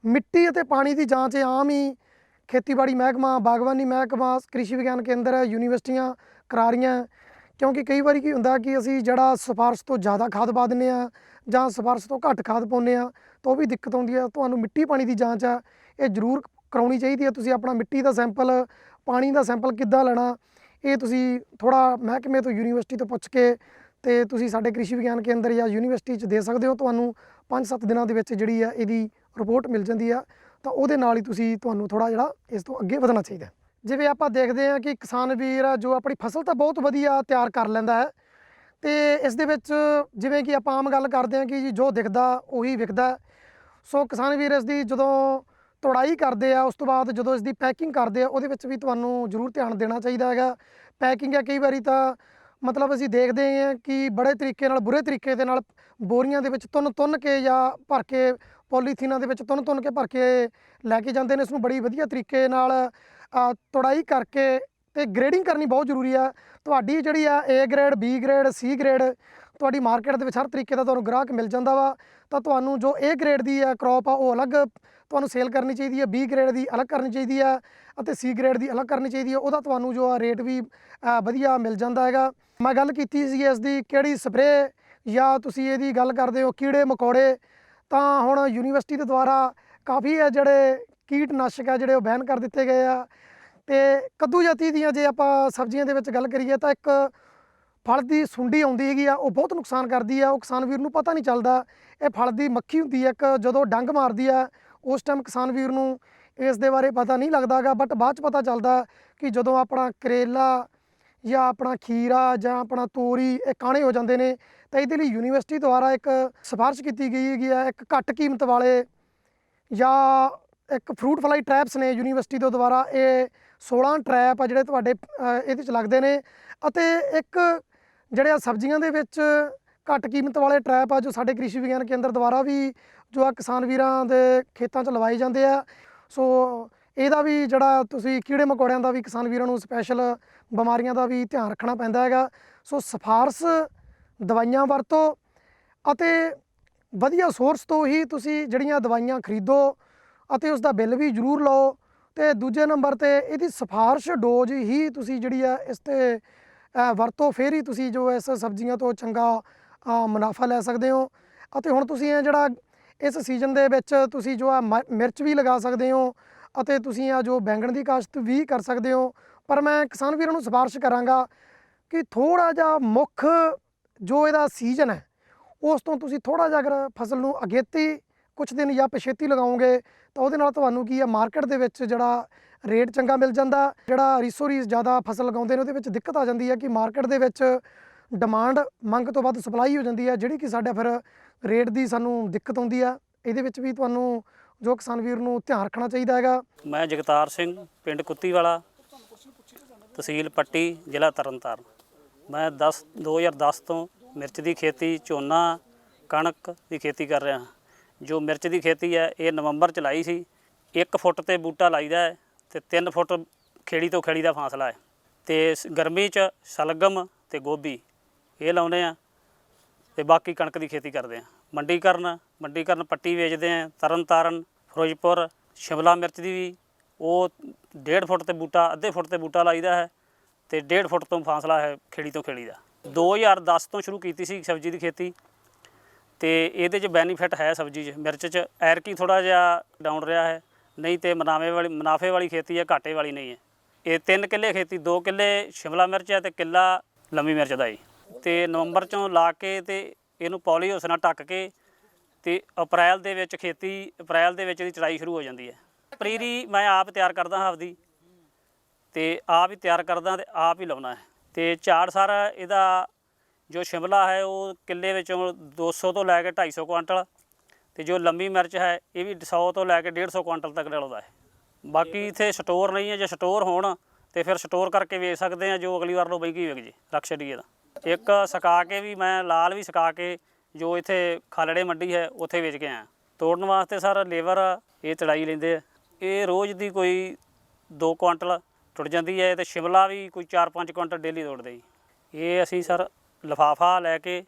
ਮਿੱਟੀ ਅਤੇ ਪਾਣੀ ਦੀ ਜਾਂਚ ਇਹ ਆਮ ਹੀ ਖੇਤੀਬਾੜੀ ਮਹਿਕਮਾ, ਬਾਗਬਾਨੀ ਮਹਿਕਮਾ, ਕ੍ਰਿਸ਼ੀ ਵਿਗਿਆਨ ਕੇਂਦਰ, ਯੂਨੀਵਰਸਿਟੀਆਂ ਕਰਾ ਰਹੀਆਂ ਕਿਉਂਕਿ ਕਈ ਵਾਰੀ ਕੀ ਹੁੰਦਾ ਕਿ ਅਸੀਂ ਜਿਹੜਾ ਸਿਫਾਰਸ਼ ਤੋਂ ਜ਼ਿਆਦਾ ਖਾਦ ਪਾ ਦਿੰਦੇ ਆ ਜਾਂ ਸਿਫਾਰਸ਼ ਤੋਂ ਘੱਟ ਖਾਦ ਪਾਉਂਦੇ ਆ ਤਾਂ ਉਹ ਵੀ ਦਿੱਕਤ ਆਉਂਦੀ ਹੈ। ਤੁਹਾਨੂੰ ਮਿੱਟੀ ਪਾਣੀ ਦੀ ਜਾਂਚ ਆ ਇਹ ਜ਼ਰੂਰ ਕਰਾਉਣੀ ਚਾਹੀਦੀ ਹੈ। ਤੁਸੀਂ ਆਪਣਾ ਮਿੱਟੀ ਦਾ ਸੈਂਪਲ, ਪਾਣੀ ਦਾ ਸੈਂਪਲ ਕਿੱਦਾਂ ਲੈਣਾ, ਇਹ ਤੁਸੀਂ ਥੋੜਾ ਮਹਿਕਮੇ ਤੋਂ ਯੂਨੀਵਰਸਿਟੀ ਤੋਂ ਪੁੱਛ ਕੇ ਤੇ ਤੁਸੀਂ ਸਾਡੇ ਕ੍ਰਿਸ਼ੀ ਵਿਗਿਆਨ ਕੇਂਦਰ ਜਾਂ ਯੂਨੀਵਰਸਿਟੀ 'ਚ ਦੇ ਸਕਦੇ ਹੋ। ਤੁਹਾਨੂੰ 5-7 ਦਿਨਾਂ ਦੇ ਵਿੱਚ ਜਿਹੜੀ ਆ ਇਹਦੀ ਰਿਪੋਰਟ ਮਿਲ ਜਾਂਦੀ ਆ ਤਾਂ ਉਹਦੇ ਨਾਲ ਹੀ ਤੁਸੀਂ ਤੁਹਾਨੂੰ ਥੋੜਾ ਜਿਹੜਾ ਇਸ ਤੋਂ ਅੱਗੇ ਵਧਣਾ ਚਾਹੀਦਾ ਜਿਵੇਂ ਆਪਾਂ ਦੇਖਦੇ ਹਾਂ ਕਿ ਕਿਸਾਨ ਵੀਰ ਜੋ ਆਪਣੀ ਫਸਲ ਤਾਂ ਬਹੁਤ ਵਧੀਆ ਤਿਆਰ ਕਰ ਲੈਂਦਾ ਹੈ, ਤੇ ਇਸ ਦੇ ਵਿੱਚ ਜਿਵੇਂ ਕਿ ਆਪਾਂ ਆਮ ਗੱਲ ਕਰਦੇ ਹਾਂ ਕਿ ਜੀ ਜੋ ਦਿਖਦਾ ਉਹੀ ਵਿਕਦਾ ਸੋ ਕਿਸਾਨ ਵੀਰ ਇਸ ਦੀ ਜਦੋਂ ਤੋੜਾਈ ਕਰਦੇ ਆ, ਉਸ ਤੋਂ ਬਾਅਦ ਜਦੋਂ ਇਸ ਦੀ ਪੈਕਿੰਗ ਕਰਦੇ ਆ, ਉਹਦੇ ਵਿੱਚ ਵੀ ਤੁਹਾਨੂੰ ਜ਼ਰੂਰ ਧਿਆਨ ਦੇਣਾ ਚਾਹੀਦਾ ਹੈਗਾ। ਪੈਕਿੰਗ ਹੈ ਕਈ ਵਾਰੀ ਤਾਂ ਮਤਲਬ ਅਸੀਂ ਦੇਖਦੇ ਹਾਂ ਕਿ ਬੜੇ ਤਰੀਕੇ ਨਾਲ, ਬੁਰੇ ਤਰੀਕੇ ਦੇ ਨਾਲ ਬੋਰੀਆਂ ਦੇ ਵਿੱਚ ਤੁੰਨ ਤੁੰਨ ਕੇ ਜਾਂ ਭਰ ਕੇ ਪੋਲੀਥੀਨਾਂ ਦੇ ਵਿੱਚ ਤੁੰਨ ਤੁੰਨ ਕੇ ਭਰ ਕੇ ਲੈ ਕੇ ਜਾਂਦੇ ਨੇ। ਇਸ ਨੂੰ ਬੜੀ ਵਧੀਆ ਤਰੀਕੇ ਨਾਲ ਅ, ਕਰਕੇ ਤੇ ਗ੍ਰੇਡਿੰਗ ਕਰਨੀ ਬਹੁਤ ਜ਼ਰੂਰੀ ਆ। ਤੁਹਾਡੀ ਜਿਹੜੀ ਆ A grade B grade C grade ਤੁਹਾਡੀ ਮਾਰਕੀਟ ਦੇ ਵਿੱਚ ਹਰ ਤਰੀਕੇ ਦਾ ਤੁਹਾਨੂੰ ਗ੍ਰਾਹਕ ਮਿਲ ਜਾਂਦਾ ਵਾ। ਤਾਂ ਤੁਹਾਨੂੰ ਜੋ A ਗ੍ਰੇਡ ਦੀ ਆ ਕ੍ਰੌਪ ਆ ਉਹ ਅਲੱਗ ਤੁਹਾਨੂੰ ਸੇਲ ਕਰਨੀ ਚਾਹੀਦੀ ਹੈ B ਗ੍ਰੇਡ ਦੀ ਅਲੱਗ ਕਰਨੀ ਚਾਹੀਦੀ ਆ ਅਤੇ C ਗ੍ਰੇਡ ਦੀ ਅਲੱਗ ਕਰਨੀ ਚਾਹੀਦੀ ਹੈ ਉਹਦਾ ਤੁਹਾਨੂੰ ਜੋ ਆ ਰੇਟ ਵੀ ਵਧੀਆ ਮਿਲ ਜਾਂਦਾ ਹੈਗਾ। ਮੈਂ ਗੱਲ ਕੀਤੀ ਸੀ ਇਸ ਦੀ ਕਿਹੜੀ ਸਪਰੇਅ ਜਾਂ ਤੁਸੀਂ ਇਹਦੀ ਗੱਲ ਕਰਦੇ ਹੋ ਕੀੜੇ ਮਕੌੜੇ ਤਾਂ ਹੁਣ ਯੂਨੀਵਰਸਿਟੀ ਦੇ ਦੁਆਰਾ ਕਾਫੀ ਹੈ ਜਿਹੜੇ ਕੀਟਨਾਸ਼ਕ ਆ ਜਿਹੜੇ ਉਹ ਬੈਨ ਕਰ ਦਿੱਤੇ ਗਏ ਆ। ਤੇ ਕੱਦੂ ਜਾਤੀ ਦੀਆਂ ਜੇ ਆਪਾਂ ਸਬਜ਼ੀਆਂ ਦੇ ਵਿੱਚ ਗੱਲ ਕਰੀਏ ਤਾਂ ਇੱਕ ਫਲ ਦੀ ਸੁੰਡੀ ਆਉਂਦੀ ਹੈਗੀ ਆ, ਉਹ ਬਹੁਤ ਨੁਕਸਾਨ ਕਰਦੀ ਆ। ਉਹ ਕਿਸਾਨ ਵੀਰ ਨੂੰ ਪਤਾ ਨਹੀਂ ਚੱਲਦਾ। ਇਹ ਫਲ ਦੀ ਮੱਖੀ ਹੁੰਦੀ ਆ, ਇੱਕ ਜਦੋਂ ਡੰਗ ਮਾਰਦੀ ਆ, ਉਸ ਟਾਈਮ ਕਿਸਾਨ ਵੀਰ ਨੂੰ ਇਸ ਦੇ ਬਾਰੇ ਪਤਾ ਨਹੀਂ ਲੱਗਦਾਗਾ ਬਟ ਬਾਅਦ ਚ ਪਤਾ ਚੱਲਦਾ ਕਿ ਜਦੋਂ ਆਪਣਾ ਕਰੇਲਾ ਜਾਂ ਆਪਣਾ ਖੀਰਾ ਜਾਂ ਆਪਣਾ ਤੋਰੀ, ਇਹ ਕਾਣੇ ਹੋ ਜਾਂਦੇ ਨੇ? ਤਾਂ ਇਹਦੇ ਲਈ ਯੂਨੀਵਰਸਿਟੀ ਦੁਆਰਾ ਇੱਕ ਸਿਫਾਰਿਸ਼ ਕੀਤੀ ਗਈ ਹੈਗੀ ਹੈ, ਇੱਕ ਘੱਟ ਕੀਮਤ ਵਾਲੇ ਜਾਂ ਇੱਕ ਫਰੂਟ ਫਲਾਈ ਟ੍ਰੈਪਸ ਨੇ ਯੂਨੀਵਰਸਿਟੀ ਤੋਂ ਦੁਆਰਾ। ਇਹ 16 ਟ੍ਰੈਪ ਆ ਜਿਹੜੇ ਤੁਹਾਡੇ ਇਹਦੇ ਚ ਲੱਗਦੇ ਨੇ। ਅਤੇ ਇੱਕ ਜਿਹੜੇ ਆ ਸਬਜ਼ੀਆਂ ਦੇ ਵਿੱਚ ਘੱਟ ਕੀਮਤ ਵਾਲੇ ਟ੍ਰੈਪ ਆ ਜੋ ਸਾਡੇ ਕ੍ਰਿਸ਼ੀ ਵਿਗਿਆਨ ਕੇਂਦਰ ਦੁਆਰਾ ਵੀ ਜੋ ਆ ਕਿਸਾਨ ਵੀਰਾਂ ਦੇ ਖੇਤਾਂ 'ਚ ਲਵਾਏ ਜਾਂਦੇ ਆ। ਸੋ ਇਹਦਾ ਵੀ ਜਿਹੜਾ ਤੁਸੀਂ ਕੀੜੇ ਮਕੌੜਿਆਂ ਦਾ ਵੀ ਕਿਸਾਨ ਵੀਰਾਂ ਨੂੰ ਸਪੈਸ਼ਲ ਬਿਮਾਰੀਆਂ ਦਾ ਵੀ ਧਿਆਨ ਰੱਖਣਾ ਪੈਂਦਾ ਹੈਗਾ। ਸੋ ਸਿਫਾਰਸ਼, ਦਵਾਈਆਂ ਵਰਤੋ ਅਤੇ ਵਧੀਆ ਸੋਰਸ ਤੋਂ ਹੀ ਤੁਸੀਂ ਜਿਹੜੀਆਂ ਦਵਾਈਆਂ ਖਰੀਦੋ ਅਤੇ ਉਸ ਦਾ ਬਿੱਲ ਵੀ ਜ਼ਰੂਰ ਲਓ। ਤੇ ਦੂਜੇ ਨੰਬਰ ਤੇ ਇਹਦੀ ਸਿਫਾਰਸ਼ ਡੋਜ਼ ਹੀ ਤੁਸੀਂ ਜਿਹੜੀ ਆ ਇਸ ਤੇ ਵਰਤੋ, ਫੇਰ ਹੀ ਤੁਸੀਂ ਜੋ ਇਸ ਸਬਜ਼ੀਆਂ ਤੋਂ ਚੰਗਾ ਮੁਨਾਫਾ ਲੈ ਸਕਦੇ ਹੋ। ਅਤੇ ਹੁਣ ਤੁਸੀਂ ਇਹ ਜਿਹੜਾ ਇਸ ਸੀਜ਼ਨ ਦੇ ਵਿੱਚ ਤੁਸੀਂ ਜੋ ਆ ਮ- ਮਿਰਚ ਵੀ ਲਗਾ ਸਕਦੇ ਹੋ। ਅਤੇ ਤੁਸੀਂ ਆ ਜੋ ਬੈਂਗਣ ਦੀ ਕਾਸ਼ਤ ਵੀ ਕਰ ਸਕਦੇ ਹੋ। ਪਰ ਮੈਂ ਕਿਸਾਨ ਵੀਰਾਂ ਨੂੰ ਸਿਫਾਰਿਸ਼ ਕਰਾਂਗਾ ਕਿ ਥੋੜਾ ਜਿਹਾ ਮੁੱਖ ਜੋ ਇਹਦਾ ਸੀਜ਼ਨ ਹੈ, ਉਸ ਤੋਂ ਤੁਸੀਂ ਥੋੜਾ ਜਿਹਾ ਅਗਰ ਫਸਲ ਨੂੰ ਅਗੇਤੀ ਕੁਝ ਦਿਨ ਜਾਂ ਪਛੇਤੀ ਲਗਾਓਗੇ, ਤਾਂ ਉਹਦੇ ਨਾਲ ਤੁਹਾਨੂੰ ਕੀ ਹੈ ਮਾਰਕੀਟ ਦੇ ਵਿੱਚ ਜਿਹੜਾ ਰੇਟ ਚੰਗਾ ਮਿਲ ਜਾਂਦਾ, ਜਿਹੜਾ ਰਿਸੋਰੀਸ ਜ਼ਿਆਦਾ ਫਸਲ ਲਗਾਉਂਦੇ ਨੇ ਉਹਦੇ ਵਿੱਚ ਦਿੱਕਤ ਆ ਜਾਂਦੀ ਹੈ ਕਿ ਮਾਰਕੀਟ ਦੇ ਵਿੱਚ ਡਿਮਾਂਡ ਮੰਗ ਤੋਂ ਵੱਧ ਸਪਲਾਈ ਹੋ ਜਾਂਦੀ ਹੈ, ਜਿਹੜੀ ਕਿ ਸਾਡਾ ਫਿਰ ਰੇਟ ਦੀ ਸਾਨੂੰ ਦਿੱਕਤ ਆਉਂਦੀ ਆ ਇਹਦੇ ਵਿੱਚ ਵੀ ਤੁਹਾਨੂੰ ਜੋ ਕਿਸਾਨ ਵੀਰ ਨੂੰ ਧਿਆਨ ਰੱਖਣਾ ਚਾਹੀਦਾ ਹੈਗਾ। ਮੈਂ ਜਗਤਾਰ ਸਿੰਘ, ਪਿੰਡ ਕੁੱਤੀਵਾਲਾ, ਤਹਿਸੀਲ ਪੱਟੀ, ਜ਼ਿਲ੍ਹਾ ਤਰਨਤਾਰਨ। ਮੈਂ 10 2010 ਤੋਂ ਮਿਰਚ ਦੀ ਖੇਤੀ, ਝੋਨਾ, ਕਣਕ ਦੀ ਖੇਤੀ ਕਰ ਰਿਹਾ ਜੋ ਮਿਰਚ ਦੀ ਖੇਤੀ ਹੈ, ਇਹ ਨਵੰਬਰ ਚ ਲਾਈ ਸੀ। 1 ਫੁੱਟ ਤੇ ਬੂਟਾ ਲਾਈਦਾ ਹੈ ਤੇ 3 ਫੁੱਟ ਖੇੜੀ ਤੋਂ ਖੇੜੀ ਦਾ ਫਾਸਲਾ ਹੈ। ਤੇ ਸ- ਗਰਮੀ ਚ ਸਲਗਮ ਤੇ ਗੋਭੀ ਇਹ ਲਾਉਂਦੇ ਆ ਤੇ ਬਾਕੀ ਕਣਕ ਦੀ ਖੇਤੀ ਕਰਦੇ ਆ ਮੰਡੀਕਰਨ ਮੰਡੀਕਰਨ ਪੱਟੀ ਵੇਚਦੇ ਆ, ਤਰਨਤਾਰਨ, ਫਿਰੋਜ਼ਪੁਰ, ਸ਼ਿਮਲਾ ਮਿਰਚ ਦੀ ਵੀ ਉਹ 1.5 ਫੁੱਟ ਤੇ ਬੂਟਾ, ਅੱਧੇ ਫੁੱਟ ਤੇ ਬੂਟਾ ਲਾਈਦਾ ਹੈ ਤੇ 1.5 ਫੁੱਟ ਤੋਂ ਫਾਸਲਾ ਹੈ ਖੇੜੀ ਤੋਂ ਖੇੜੀ ਦਾ। 2010 ਤੋਂ ਸ਼ੁਰੂ ਕੀਤੀ ਸੀ ਸਬਜ਼ੀ ਦੀ ਖੇਤੀ ਤੇ ਇਹਦੇ 'ਚ ਬੈਨੀਫਿਟ ਹੈ ਸਬਜ਼ੀ 'ਚ, ਮਿਰਚ 'ਚ। ਐਰਕੀ ਥੋੜਾ ਜਿਹਾ ਡਾਊਨ ਰਿਹਾ ਹੈ, ਨਹੀਂ ਤੇ ਮਨਾਵੇ ਵਾਲੀ, ਮੁਨਾਫੇ ਵਾਲੀ ਖੇਤੀ ਹੈ, ਘਾਟੇ ਵਾਲੀ ਨਹੀਂ ਹੈ। ਇਹ ਤਿੰਨ ਕਿੱਲੇ ਖੇਤੀ, ਦੋ ਕਿੱਲੇ ਸ਼ਿਮਲਾ ਮਿਰਚ ਹੈ ਤੇ ਕਿੱਲਾ ਲੰਮੀ ਮਿਰਚ ਦਾ ਜੀ। ਤੇ ਨਵੰਬਰ ਚੋਂ ਲਾ ਕੇ ਤੇ ਇਹਨੂੰ ਪੌਲੀਹਾਊਸ ਨਾਲ ਢੱਕ ਕੇ ਤੇ ਅਪ੍ਰੈਲ ਦੇ ਵਿੱਚ ਖੇਤੀ ਅਪ੍ਰੈਲ ਦੇ ਵਿੱਚ ਇਹਦੀ ਚੜਾਈ ਸ਼ੁਰੂ ਹੋ ਜਾਂਦੀ ਹੈ। ਪਨੀਰੀ ਮੈਂ ਆਪ ਤਿਆਰ ਕਰਦਾ ਹਾਂ ਆਪਦੀ ਤੇ ਆਪ ਹੀ ਤਿਆਰ ਕਰਦਾ ਤੇ ਆਪ ਹੀ ਲਾਉਣਾ ਹੈ। ਤੇ ਝਾੜ ਸਾਰਾ ਇਹਦਾ ਜੋ ਸ਼ਿਮਲਾ ਹੈ ਉਹ ਕਿੱਲੇ ਵਿੱਚੋਂ 200 ਤੋਂ ਲੈ ਕੇ 250 ਕੁਆਂਟਲ ਤੇ ਜੋ ਲੰਮੀ ਮਿਰਚ ਹੈ ਇਹ ਵੀ 100 ਤੋਂ ਲੈ ਕੇ 150 ਕੁਆਂਟਲ ਤੱਕ ਡਲਦਾ ਹੈ। ਬਾਕੀ ਇੱਥੇ ਸਟੋਰ ਨਹੀਂ ਹੈ ਜੇ ਸਟੋਰ ਹੋਣ ਤੇ ਫਿਰ ਸਟੋਰ ਕਰਕੇ ਵੇਚ ਸਕਦੇ ਆ ਜੋ ਅਗਲੀ ਵਾਰ ਲੋ ਮਹਿੰਗੀ ਵਿਕ ਜੇ ਰੱਖ ਛੱਡੀਏ ਦਾ ਇੱਕ ਸੁਕਾ ਕੇ ਵੀ ਮੈਂ ਲਾਲ ਵੀ ਸੁਕਾ ਕੇ ਜੋ ਇੱਥੇ ਖਾਲੜੇ ਮੰਡੀ ਹੈ, ਉੱਥੇ ਵੇਚ ਕੇ ਆਇਆ। ਤੋੜਨ ਵਾਸਤੇ ਸਰ ਲੇਬਰ ਇਹ ਚੜਾਈ ਲੈਂਦੇ ਆ। ਇਹ ਰੋਜ਼ ਦੀ ਕੋਈ 2 ਕੁਆਂਟਲ ਟੁੱਟ ਜਾਂਦੀ ਹੈ, ਤੇ ਸ਼ਿਮਲਾ ਵੀ ਕੋਈ 4-5 ਕੁਆਂਟਲ ਡੇਲੀ ਤੋੜਦੇ ਜੀ। ਇਹ ਅਸੀਂ ਸਰ ਲਫਾਫਾ ਲੈ ਕੇ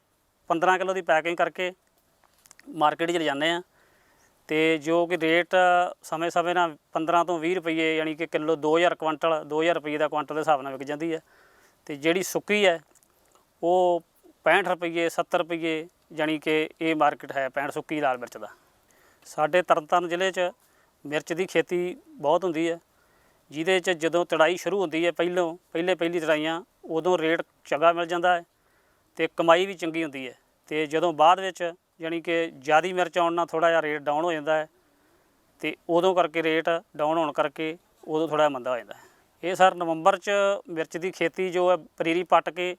15 ਕਿਲੋ ਦੀ ਪੈਕਿੰਗ ਕਰਕੇ ਮਾਰਕੀਟ 'ਚ ਲਿਜਾਂਦੇ ਆ। ਤੇ ਜੋ ਕਿ ਰੇਟ ਸਮੇਂ-ਸਮੇਂ ਨਾਲ 15 ਤੋਂ 20 ਰੁਪਏ ਯਾਨੀ ਕਿ ਕਿਲੋ 2000 ਕੁਆਂਟਲ 2000 ਰੁਪਏ ਦਾ ਕੁਆਂਟਲ ਦੇ ਹਿਸਾਬ ਨਾਲ ਵਿਕ ਜਾਂਦੀ ਹੈ। ਤੇ ਜਿਹੜੀ ਸੁੱਕੀ ਹੈ ਉਹ 65 ਰੁਪਏ 70 ਰੁਪਏ ਯਾਨੀ ਕਿ ਇਹ ਮਾਰਕੀਟ ਹੈ 65 ਸੁੱਕੀ ਲਾਲ ਮਿਰਚ ਦਾ। ਸਾਡੇ ਤਰਨਤਾਰਨ ਜ਼ਿਲ੍ਹੇ 'ਚ ਮਿਰਚ ਦੀ ਖੇਤੀ ਬਹੁਤ ਹੁੰਦੀ ਹੈ। ਜਿਹਦੇ 'ਚ ਜਦੋਂ ਤੜਾਈ ਸ਼ੁਰੂ ਹੁੰਦੀ ਹੈ ਪਹਿਲੋਂ, ਪਹਿਲੇ ਪਹਿਲੀ ਤੜਾਈਆਂ, ਉਦੋਂ ਰੇਟ ਚੰਗਾ ਮਿਲ ਜਾਂਦਾ ਹੈ ਤੇ ਕਮਾਈ ਵੀ ਚੰਗੀ ਹੁੰਦੀ ਹੈ। ਤੇ ਜਦੋਂ ਬਾਅਦ ਵਿੱਚ ਯਾਨੀ ਕਿ ਜਿਆਦੀ ਮਿਰਚ ਆਉਣ ਨਾਲ ਥੋੜਾ ਜਿਹਾ ਰੇਟ ਡਾਊਨ ਹੋ ਜਾਂਦਾ ਹੈ ਤੇ ਉਦੋਂ ਕਰਕੇ ਰੇਟ ਡਾਊਨ ਹੋਣ ਕਰਕੇ ਉਦੋਂ ਥੋੜਾ ਮੰਦਾ ਹੋ ਜਾਂਦਾ ਹੈ। ਇਹ ਸਰ ਨਵੰਬਰ 'ਚ ਮਿਰਚ ਦੀ ਖੇਤੀ ਜੋ ਹੈ ਪਨੀਰੀ ਪੱਟ ਕੇ